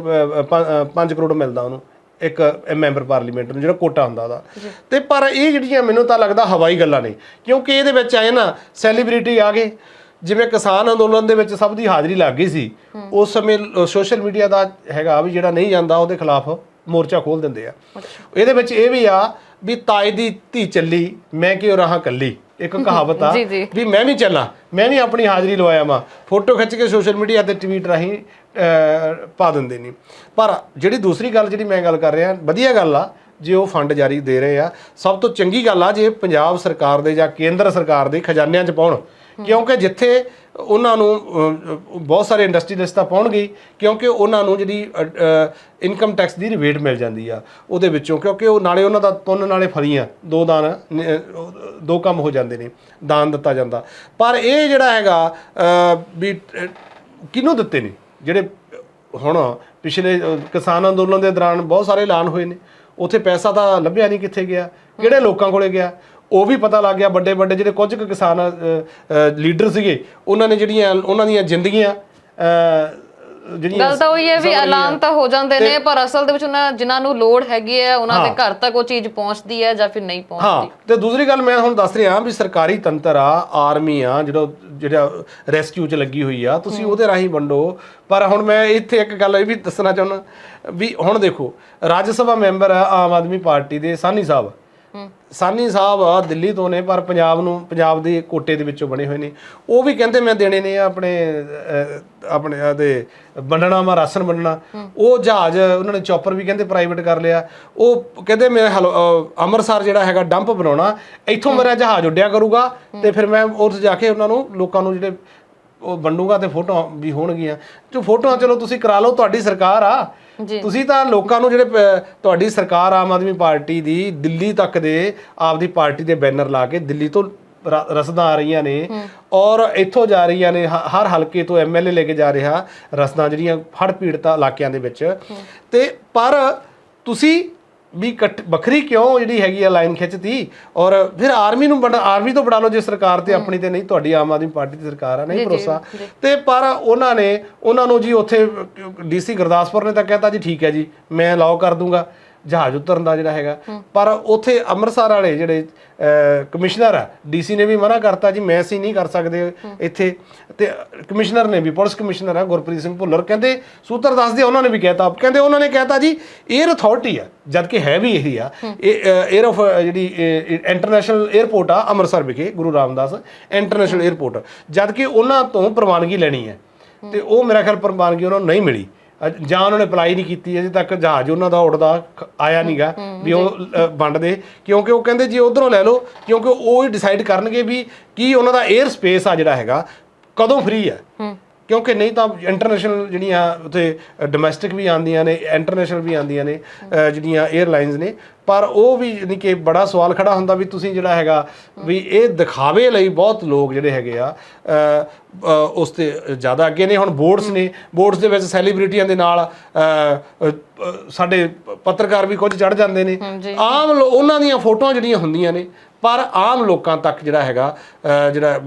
5 ਕਰੋੜ ਮਿਲਦਾ ਉਹਨੂੰ ਇੱਕ ਮੈਂਬਰ ਪਾਰਲੀਮੈਂਟ ਨੂੰ ਜਿਹੜਾ ਕੋਟਾ ਹੁੰਦਾ ਉਹਦਾ। ਤੇ ਪਰ ਇਹ ਜਿਹੜੀਆਂ ਮੈਨੂੰ ਤਾਂ ਲੱਗਦਾ ਹਵਾਈ ਗੱਲਾਂ ਨੇ ਕਿਉਂਕਿ ਇਹਦੇ ਵਿੱਚ ਆਏ ਨਾ ਸੈਲੀਬ੍ਰਿਟੀ ਆ ਗਏ। ਜਿਵੇਂ ਕਿਸਾਨ ਅੰਦੋਲਨ ਦੇ ਵਿੱਚ ਸਭ ਦੀ ਹਾਜ਼ਰੀ ਲੱਗ ਗਈ ਸੀ ਉਸ ਸਮੇਂ ਸੋਸ਼ਲ ਮੀਡੀਆ ਦਾ ਹੈਗਾ ਵੀ ਜਿਹੜਾ ਨਹੀਂ ਜਾਂਦਾ ਉਹਦੇ ਖਿਲਾਫ ਮੋਰਚਾ ਖੋਲ ਦਿੰਦੇ ਆ। ਇਹਦੇ ਵਿੱਚ ਇਹ ਵੀ ਆ ਵੀ ਤਾਏ ਦੀ ਧੀ ਚੱਲੀ ਮੈਂ ਕਿਉਂ ਰਹਾ ਕੱਲੀ ਇੱਕ ਕਹਾਵਤ ਆ। ਵੀ ਮੈਂ ਵੀ ਚੱਲਾਂ ਮੈਂ ਵੀ ਆਪਣੀ ਹਾਜ਼ਰੀ ਲਵਾਇਆ ਵਾਂ। ਫੋਟੋ ਖਿੱਚ ਕੇ ਸੋਸ਼ਲ ਮੀਡੀਆ ਤੇ ਟਵੀਟ ਰਾਹੀਂ ਪਾ ਦਿੰਦੇ ਨਹੀਂ ਪਰ ਜਿਹੜੀ ਦੂਸਰੀ ਗੱਲ ਜਿਹੜੀ ਮੈਂ ਗੱਲ ਕਰ ਰਿਹਾ ਵਧੀਆ ਗੱਲ ਆ ਜੇ ਉਹ ਫੰਡ ਜਾਰੀ ਦੇ ਰਹੇ ਆ ਸਭ ਤੋਂ ਚੰਗੀ ਗੱਲ ਆ ਜੇ ਪੰਜਾਬ ਸਰਕਾਰ ਦੇ ਜਾਂ ਕੇਂਦਰ ਸਰਕਾਰ ਦੇ ਖਜ਼ਾਨਿਆਂ 'ਚ ਪਾਉਣ। ਕਿਉਂਕਿ ਜਿੱਥੇ ਉਹਨਾਂ ਨੂੰ ਬਹੁਤ ਸਾਰੇ ਇੰਡਸਟਰੀਲਿਸਟ ਤਾਂ ਪਾਉਣਗੇ ਕਿਉਂਕਿ ਉਹਨਾਂ ਨੂੰ ਜਿਹੜੀ ਇਨਕਮ ਟੈਕਸ ਦੀ ਰਿਬੇਟ ਮਿਲ ਜਾਂਦੀ ਆ ਉਹਦੇ ਵਿੱਚੋਂ, ਕਿਉਂਕਿ ਉਹ ਨਾਲੇ ਉਹਨਾਂ ਦਾ ਪੁੰਨ ਨਾਲੇ ਫਲੀਆਂ, ਦੋ ਦਾਨ ਦੋ ਕੰਮ ਹੋ ਜਾਂਦੇ ਨੇ, ਦਾਨ ਦਿੱਤਾ ਜਾਂਦਾ। ਪਰ ਇਹ ਜਿਹੜਾ ਹੈਗਾ ਵੀ ਕਿਹਨੂੰ ਦਿੱਤੇ ਨੇ? ਜਿਹੜੇ ਹੁਣ ਪਿਛਲੇ ਕਿਸਾਨ ਅੰਦੋਲਨ ਦੇ ਦੌਰਾਨ ਬਹੁਤ ਸਾਰੇ ਐਲਾਨ ਹੋਏ ਨੇ, ਉੱਥੇ ਪੈਸਾ ਤਾਂ ਲੱਭਿਆ ਨਹੀਂ ਕਿੱਥੇ ਗਿਆ, ਕਿਹੜੇ ਲੋਕਾਂ ਕੋਲੇ ਗਿਆ? ਉਹ ਵੀ ਪਤਾ ਲੱਗ ਗਿਆ ਵੱਡੇ ਵੱਡੇ ਜਿਹੜੇ ਕੁਝ ਕੁ ਕਿਸਾਨ ਲੀਡਰ ਸੀਗੇ ਉਹਨਾਂ ਨੇ ਜਿਹੜੀਆਂ ਉਹਨਾਂ ਦੀਆਂ ਜ਼ਿੰਦਗੀਆਂ ਗੱਲ ਤਾਂ ਉਹੀ ਹੈ ਵੀ ਐਲਾਨ ਤਾਂ ਹੋ ਜਾਂਦੇ ਨੇ ਪਰ ਅਸਲ ਦੇ ਵਿੱਚ ਉਹਨਾਂ ਜਿਨ੍ਹਾਂ ਨੂੰ ਲੋੜ ਹੈਗੀ ਹੈ ਉਹਨਾਂ ਦੇ ਘਰ ਤੱਕ ਉਹ ਚੀਜ਼ ਪਹੁੰਚਦੀ ਹੈ ਜਾਂ ਫਿਰ ਨਹੀਂ ਪਹੁੰਚਦੀ। ਹਾਂ ਤੇ ਦੂਸਰੀ ਗੱਲ ਮੈਂ ਹੁਣ ਦੱਸ ਰਿਹਾ ਵੀ ਸਰਕਾਰੀ ਤੰਤਰ ਆ ਆਰਮੀ ਆ ਜਿਹੜਾ ਜਿਹੜਾ ਰੈਸਕਿਊ 'ਚ ਲੱਗੀ ਹੋਈ ਆ ਤੁਸੀਂ ਉਹਦੇ ਰਾਹੀਂ ਵੰਡੋ। ਪਰ ਹੁਣ ਮੈਂ ਇੱਥੇ ਇੱਕ ਗੱਲ ਇਹ ਵੀ ਦੱਸਣਾ ਚਾਹੁੰਦਾ ਵੀ ਹੁਣ ਦੇਖੋ ਰਾਜ ਸਭਾ ਮੈਂਬਰ ਆ ਆਮ ਆਦਮੀ ਪਾਰਟੀ ਦੇ ਸਾਨੀ ਸਾਹਿਬ। ਸਾਨੀ ਸਾਹਿਬ ਆ ਦਿੱਲੀ ਤੋਂ ਨੇ, ਪਰ ਪੰਜਾਬ ਨੂੰ, ਪੰਜਾਬ ਦੇ ਕੋਟੇ ਦੇ ਵਿੱਚੋਂ ਬਣੇ ਹੋਏ ਨੇ। ਉਹ ਵੀ ਕਹਿੰਦੇ ਮੈਂ ਦੇਣੇ ਨੇ ਆਪਣੇ ਆਪਣੇ ਆਦੇ ਵੰਡਣਾ ਮਾ ਰਾਸ਼ਨ ਵੰਡਣਾ। ਉਹ ਜਹਾਜ਼, ਉਹਨਾਂ ਨੇ ਚੌਪਰ ਵੀ ਕਹਿੰਦੇ ਪ੍ਰਾਈਵੇਟ ਕਰ ਲਿਆ। ਉਹ ਕਹਿੰਦੇ ਮੈਂ ਹਲ- ਅੰਮ੍ਰਿਤਸਰ ਜਿਹੜਾ ਹੈਗਾ ਡੰਪ ਬਣਾਉਣਾ। ਇੱਥੋਂ ਮੇਰਾ ਜਹਾਜ਼ ਉੱਡਿਆ ਕਰੂਗਾ ਤੇ ਫਿਰ ਮੈਂ ਉਸ ਜਾ ਕੇ ਉਹਨਾਂ ਨੂੰ, ਲੋਕਾਂ ਨੂੰ ਜਿਹੜੇ ਉਹ ਵੰਡੂਗਾ ਤੇ ਫੋਟੋਆਂ ਵੀ ਹੋਣਗੀਆਂ। ਜੋ ਫੋਟੋਆਂ ਚਲੋ ਤੁਸੀਂ ਕਰਾ ਲਓ, ਤੁਹਾਡੀ ਸਰਕਾਰ ਆ। ਤੁਸੀਂ ਤਾਂ ਲੋਕਾਂ ਨੂੰ ਜਿਹੜੇ ਤੁਹਾਡੀ ਸਰਕਾਰ ਆਮ ਆਦਮੀ ਪਾਰਟੀ ਦੀ ਦਿੱਲੀ ਤੱਕ ਦੇ ਆਪਦੀ ਪਾਰਟੀ ਦੇ ਬੈਨਰ ਲਾ ਕੇ ਦਿੱਲੀ ਤੋਂ ਰਸਦਾਂ ਆ ਰਹੀਆਂ ਨੇ ਔਰ ਇੱਥੋਂ ਜਾ ਰਹੀਆਂ ਨੇ ਹਰ ਹਲਕੇ ਤੋਂ ਐਮਐਲਏ ਲੈ ਕੇ ਜਾ ਰਿਹਾ ਰਸਦਾਂ ਜਿਹੜੀਆਂ ਫੜ ਪੀੜਤਾ ਇਲਾਕਿਆਂ ਦੇ ਵਿੱਚ। ਤੇ ਪਰ ਤੁਸੀਂ ਵੀ ਵੱਖਰੀ ਕਿਉਂ ਜਿਹੜੀ ਹੈਗੀ ਆ ਲਾਈਨ ਖਿੱਚਤੀ? ਔਰ ਫਿਰ ਆਰਮੀ ਨੂੰ ਆਰਮੀ ਤੋਂ ਬਣਾ ਲਓ ਜੇ ਸਰਕਾਰ ਤੇ ਆਪਣੀ ਤੇ ਨਹੀਂ ਤੁਹਾਡੀ ਆਮ ਆਦਮੀ ਪਾਰਟੀ ਦੀ ਸਰਕਾਰ ਆ ਨਹੀਂ ਭਰੋਸਾ। ਤੇ ਪਰ ਉਹਨਾਂ ਨੇ ਉਹਨਾਂ ਨੂੰ ਜੀ ਉੱਥੇ ਡੀਸੀ ਗੁਰਦਾਸਪੁਰ ਨੇ ਤਾਂ ਕਹਿਤਾ ਜੀ ਠੀਕ ਹੈ ਜੀ ਮੈਂ ਅਲਾਉ ਕਰ ਦੂੰਗਾ। ਜਹਾਜ਼ ਉਤਰਨ ਦਾ ਜਿਹੜਾ ਹੈਗਾ। ਪਰ ਉਥੇ ਅੰਮ੍ਰਿਤਸਰ ਵਾਲੇ ਜਿਹੜੇ ਕਮਿਸ਼ਨਰ ਆ ਡੀਸੀ ਨੇ ਵੀ ਮਨਾ ਕਰਤਾ ਜੀ ਮੈਂ ਸੀ ਨਹੀਂ ਕਰ ਸਕਦੇ ਇੱਥੇ। ਤੇ ਕਮਿਸ਼ਨਰ ਨੇ ਵੀ ਪੁਲਿਸ ਕਮਿਸ਼ਨਰ ਆ ਗੁਰਪ੍ਰੀਤ ਸਿੰਘ ਭੁੱਲਰ। ਕਹਿੰਦੇ ਸੂਤਰ ਦੱਸਦੇ ਉਹਨਾਂ ਨੇ ਵੀ ਕਹਿਤਾ। ਕਹਿੰਦੇ ਉਹਨਾਂ ਨੇ ਕਹਿਤਾ ਜੀ 에ਅਰ ਅਥਾਰਟੀ ਆ ਜਦ ਕਿ ਹੈ ਵੀ ਇਹੀ ਆ। ਇਹ 에ਅਰ ਆਫ ਜਿਹੜੀ ਇੰਟਰਨੈਸ਼ਨਲ 에ਅਰਪੋਰਟ ਆ ਅੰਮ੍ਰਿਤਸਰ ਵਿਖੇ ਗੁਰੂ ਰਾਮਦਾਸ ਇੰਟਰਨੈਸ਼ਨਲ 에ਅਰਪੋਰਟ ਜਦ ਕਿ ਉਹਨਾਂ ਤੋਂ ਪ੍ਰਵਾਨਗੀ ਲੈਣੀ ਹੈ। ਤੇ ਉਹ ਮੇਰਾ ਖਿਆਲ ਪ੍ਰਵਾਨਗੀ ਉਹਨਾਂ ਨੂੰ ਨਹੀਂ ਮਿਲੀ। ਜਾਂ ਉਹਨਾਂ ਨੇ ਅਪਲਾਈ ਨਹੀਂ ਕੀਤੀ ਅਜੇ ਤੱਕ ਜਹਾਜ਼ ਉਹਨਾਂ ਦਾ ਉੱਡਦਾ ਖ- ਆਇਆ ਨਹੀਂਗਾ ਵੀ ਉਹ ਅ, ਵੰਡਦੇ। ਕਿਉਂਕਿ ਉਹ ਕਹਿੰਦੇ ਜੀ ਉਧਰੋਂ ਲੈ ਲਓ ਕਿਉਂਕਿ ਉਹ ਹੀ ਡਿਸਾਈਡ ਕਰਨਗੇ ਵੀ ਕੀ ਉਹਨਾਂ ਦਾ 에ਅਰ ਸਪੇਸ ਆ ਜਿਹੜਾ ਹੈਗਾ ਕਦੋਂ ਫ੍ਰੀ ਹੈ। ਕਿਉਂਕਿ ਨਹੀਂ ਤਾਂ ਇੰਟਰਨੈਸ਼ਨਲ ਜਿਹੜੀਆਂ ਉਥੇ ਡੋਮੈਸਟਿਕ ਵੀ ਆਉਂਦੀਆਂ ਨੇ ਇੰਟਰਨੈਸ਼ਨਲ ਵੀ ਆਉਂਦੀਆਂ ਨੇ ਜਿਹੜੀਆਂ 에ਅਰਲਾਈਨਸ ਨੇ। ਪਰ ਉਹ ਵੀ ਯਾਨੀ ਕਿ ਬੜਾ ਸਵਾਲ ਖੜਾ ਹੁੰਦਾ ਵੀ ਤੁਸੀਂ ਜਿਹੜਾ ਹੈਗਾ ਵੀ ਇਹ ਦਿਖਾਵੇ ਲਈ ਬਹੁਤ ਲੋਕ ਜਿਹੜੇ ਹੈਗੇ ਆ ਉਸ ਤੇ ਜ਼ਿਆਦਾ ਅੱਗੇ ਨੇ। ਹੁਣ ਬੋਰਡਸ ਨੇ ਬੋਰਡਸ ਦੇ ਵਿੱਚ ਸੈਲੀਬ੍ਰਿਟੀਆਂ ਦੇ ਨਾਲ ਸਾਡੇ ਪੱਤਰਕਾਰ ਵੀ ਕੁਝ ਚੜ ਜਾਂਦੇ ਨੇ। ਆਮ ਲੋ- ਉਹਨਾਂ ਦੀਆਂ ਫੋਟੋਆਂ ਜਿਹੜੀਆਂ ਹੁੰਦੀਆਂ ਨੇ ਪਰ ਆਮ ਲੋਕਾਂ ਤੱਕ ਜਿਹੜਾ ਹੈਗਾ ਜਿਹੜਾ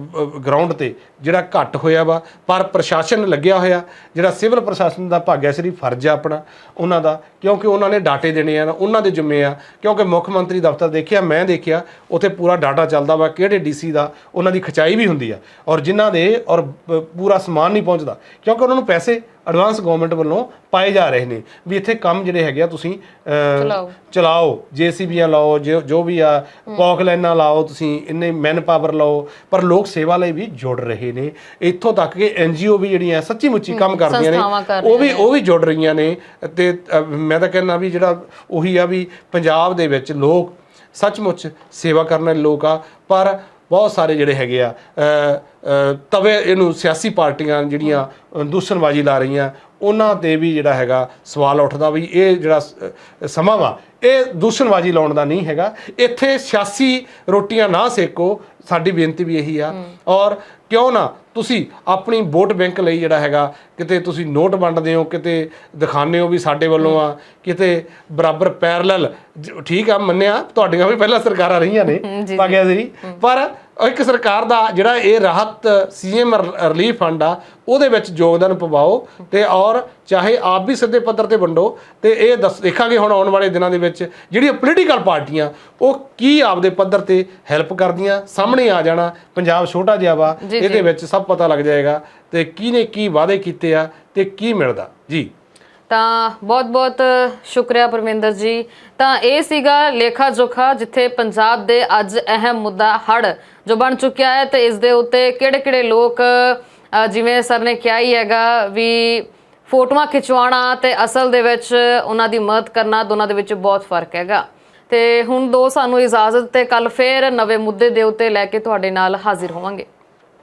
ਗਰਾਊਂਡ ਤੇ ਜਿਹੜਾ ਘੱਟ ਹੋਇਆ ਵਾ ਪਰ ਪ੍ਰਸ਼ਾਸਨ ਲੱਗਿਆ ਹੋਇਆ ਜਿਹੜਾ ਸਿਵਲ ਪ੍ਰਸ਼ਾਸਨ ਦਾ ਭਾਗਿਆ ਸ੍ਰੀ ਫਰਜ਼ ਆ ਆਪਣਾ ਉਹਨਾਂ ਦਾ ਕਿਉਂਕਿ ਉਹਨਾਂ ਨੇ ਡਾਟੇ ਦੇਣੇ ਆ ਉਹਨਾਂ ਦੇ ਜ਼ਿੰਮੇ ਆ ਕਿਉਂਕਿ ਮੁੱਖ ਮੰਤਰੀ ਦਫ਼ਤਰ ਦੇਖਿਆ ਮੈਂ ਦੇਖਿਆ ਉੱਥੇ ਪੂਰਾ ਡਾਟਾ ਚੱਲਦਾ ਵਾ ਕਿਹੜੇ ਡੀਸੀ ਦਾ ਉਹਨਾਂ ਦੀ ਖਚਾਈ ਵੀ ਹੁੰਦੀ ਆ ਔਰ ਜਿਨ੍ਹਾਂ ਦੇ ਔਰ ਪੂਰਾ ਸਮਾਨ ਨਹੀਂ ਪਹੁੰਚਦਾ ਕਿਉਂਕਿ ਉਹਨਾਂ ਨੂੰ ਪੈਸੇ ਐਡਵਾਂਸ ਗਵਰਨਮੈਂਟ ਵੱਲੋਂ ਪਾਏ ਜਾ ਰਹੇ ਨੇ ਵੀ ਇੱਥੇ ਕੰਮ ਜਿਹੜੇ ਹੈਗੇ ਆ ਤੁਸੀਂ ਚਲਾਓ। ਜੀਸੀਬੀਆਂ ਲਾਓ ਜੋ ਜੋ ਵੀ ਆ ਪੌਕ ਲਾਈਨਾਂ ਲਾਓ ਤੁਸੀਂ ਇੰਨੇ ਮੈਨ ਪਾਵਰ ਲਾਓ ਪਰ ਲੋਕ ਸੇਵਾ ਲਈ ਵੀ ਜੁੜ ਰਹੇ ਨੇ। ਇੱਥੋਂ ਤੱਕ ਕਿ ਐਨਜੀਓ ਵੀ ਜਿਹੜੀਆਂ ਸੱਚੀ ਮੁੱਚੀ ਕੰਮ ਕਰਦੀਆਂ ਨੇ ਉਹ ਵੀ ਉਹ ਵੀ ਜੁੜ ਰਹੀਆਂ ਨੇ ਤੇ ਮੈਂ ਤਾਂ ਕਹਿੰਦਾ ਵੀ ਜਿਹੜਾ ਉਹੀ ਆ ਵੀ ਪੰਜਾਬ ਦੇ ਵਿੱਚ ਲੋਕ ਸੱਚਮੁੱਚ ਸੇਵਾ ਕਰਨ ਵਾਲੇ ਲੋਕ ਆ ਪਰ ਬਹੁਤ ਸਾਰੇ ਜਿਹੜੇ ਹੈਗੇ ਆ ਤਵੇ ਇਹਨੂੰ ਸਿਆਸੀ ਪਾਰਟੀਆਂ ਜਿਹੜੀਆਂ ਦੂਸ਼ਣਬਾਜ਼ੀ ਲਾ ਰਹੀਆਂ ਉਹਨਾਂ ਤੇ ਵੀ ਜਿਹੜਾ ਹੈਗਾ ਸਵਾਲ ਉੱਠਦਾ ਵੀ ਇਹ ਜਿਹੜਾ ਸਮਾਂ ਵਾ ਇਹ ਦੂਸ਼ਣਬਾਜ਼ੀ ਲਾਉਣ ਦਾ ਨਹੀਂ ਹੈਗਾ। ਇੱਥੇ ਸਿਆਸੀ ਰੋਟੀਆਂ ਨਾ ਸੇਕੋ ਸਾਡੀ ਬੇਨਤੀ ਵੀ ਇਹੀ ਆ। ਔਰ ਕਿਉਂ ਨਾ? ਤੁਸੀਂ ਆਪਣੀ ਵੋਟ ਬੈਂਕ ਲਈ ਜਿਹੜਾ ਹੈਗਾ ਕਿਤੇ ਤੁਸੀਂ ਨੋਟ ਵੰਡਦੇ ਹੋ ਕਿਤੇ ਦਿਖਾਉਂਦੇ ਹੋ ਵੀ ਸਾਡੇ ਵੱਲੋਂ ਆ ਕਿਤੇ ਬਰਾਬਰ ਪੈਰਲਲ ਠੀਕ ਆ ਮੰਨਿਆ ਤੁਹਾਡੀਆਂ ਵੀ ਪਹਿਲਾਂ ਸਰਕਾਰਾਂ ਰਹੀਆਂ ਨੇ ਪਾਗਿਆ ਜੀ ਪਰ ਇੱਕ ਸਰਕਾਰ ਦਾ ਜਿਹੜਾ ਇਹ ਰਾਹਤ ਸੀਐਮ ਰਿਲੀਫ ਫੰਡ ਆ ਉਹਦੇ ਵਿੱਚ ਯੋਗਦਾਨ ਪਵਾਓ ਤੇ ਔਰ ਚਾਹੇ ਆਪ ਵੀ ਸਿੱਧੇ ਪੱਧਰ ਤੇ ਵੰਡੋ ਤੇ ਇਹ ਦੱਸ ਦੇਖਾਂਗੇ ਹੁਣ ਆਉਣ ਵਾਲੇ ਦਿਨਾਂ ਦੇ ਵਿੱਚ ਜਿਹੜੀਆਂ ਪੋਲੀਟੀਕਲ ਪਾਰਟੀਆਂ ਉਹ ਕੀ ਆਪਦੇ ਪੱਧਰ ਤੇ ਹੈਲਪ ਕਰਦੀਆਂ ਸਾਹਮਣੇ ਆ ਜਾਣਾ ਪੰਜਾਬ ਛੋਟਾ ਜਿਹਾ ਵਾ ਇਹਦੇ ਵਿੱਚ ਸਭ ਪਤਾ ਲੱਗ ਜਾਏਗਾ ਤੇ ਕਿਹਨੇ ਕੀ ਵਾਅਦੇ ਕੀਤੇ ਆ ਤੇ ਕੀ ਮਿਲਦਾ। ਜੀ। ਤਾਂ ਬਹੁਤ-ਬਹੁਤ ਸ਼ੁਕਰੀਆ ਪਰਮਿੰਦਰ ਜੀ। ਤਾਂ ਇਹ ਸੀਗਾ ਲੇਖਾ ਜੋਖਾ, ਜਿੱਥੇ ਪੰਜਾਬ ਦੇ ਅੱਜ ਅਹਿਮ ਮੁੱਦਾ ਹੜ ਜੋ ਬਣ ਚੁੱਕਿਆ ਹੈ ਤੇ ਇਸ ਦੇ ਉੱਤੇ ਕਿਹੜੇ-ਕਿਹੜੇ ਲੋਕ ਜਿਵੇਂ ਸਰ ਨੇ ਕਿਹਾ ਹੀ ਹੈਗਾ ਵੀ ਫੋਟੋਆਂ ਖਿਚਵਾਉਣਾ ਤੇ ਅਸਲ ਦੇ ਵਿੱਚ ਉਹਨਾਂ ਦੀ ਮਦਦ ਕਰਨਾ, ਦੋਨਾਂ ਦੇ ਵਿੱਚ ਬਹੁਤ ਫ਼ਰਕ ਹੈਗਾ। ਤੇ ਹੁਣ ਦੋ ਸਾਨੂੰ ਇਜਾਜ਼ਤ ਤੇ ਕੱਲ ਫੇਰ ਨਵੇਂ ਮੁੱਦੇ ਦੇ ਉੱਤੇ ਲੈ ਕੇ ਤੁਹਾਡੇ ਨਾਲ ਹਾਜ਼ਰ ਹੋਵਾਂਗੇ।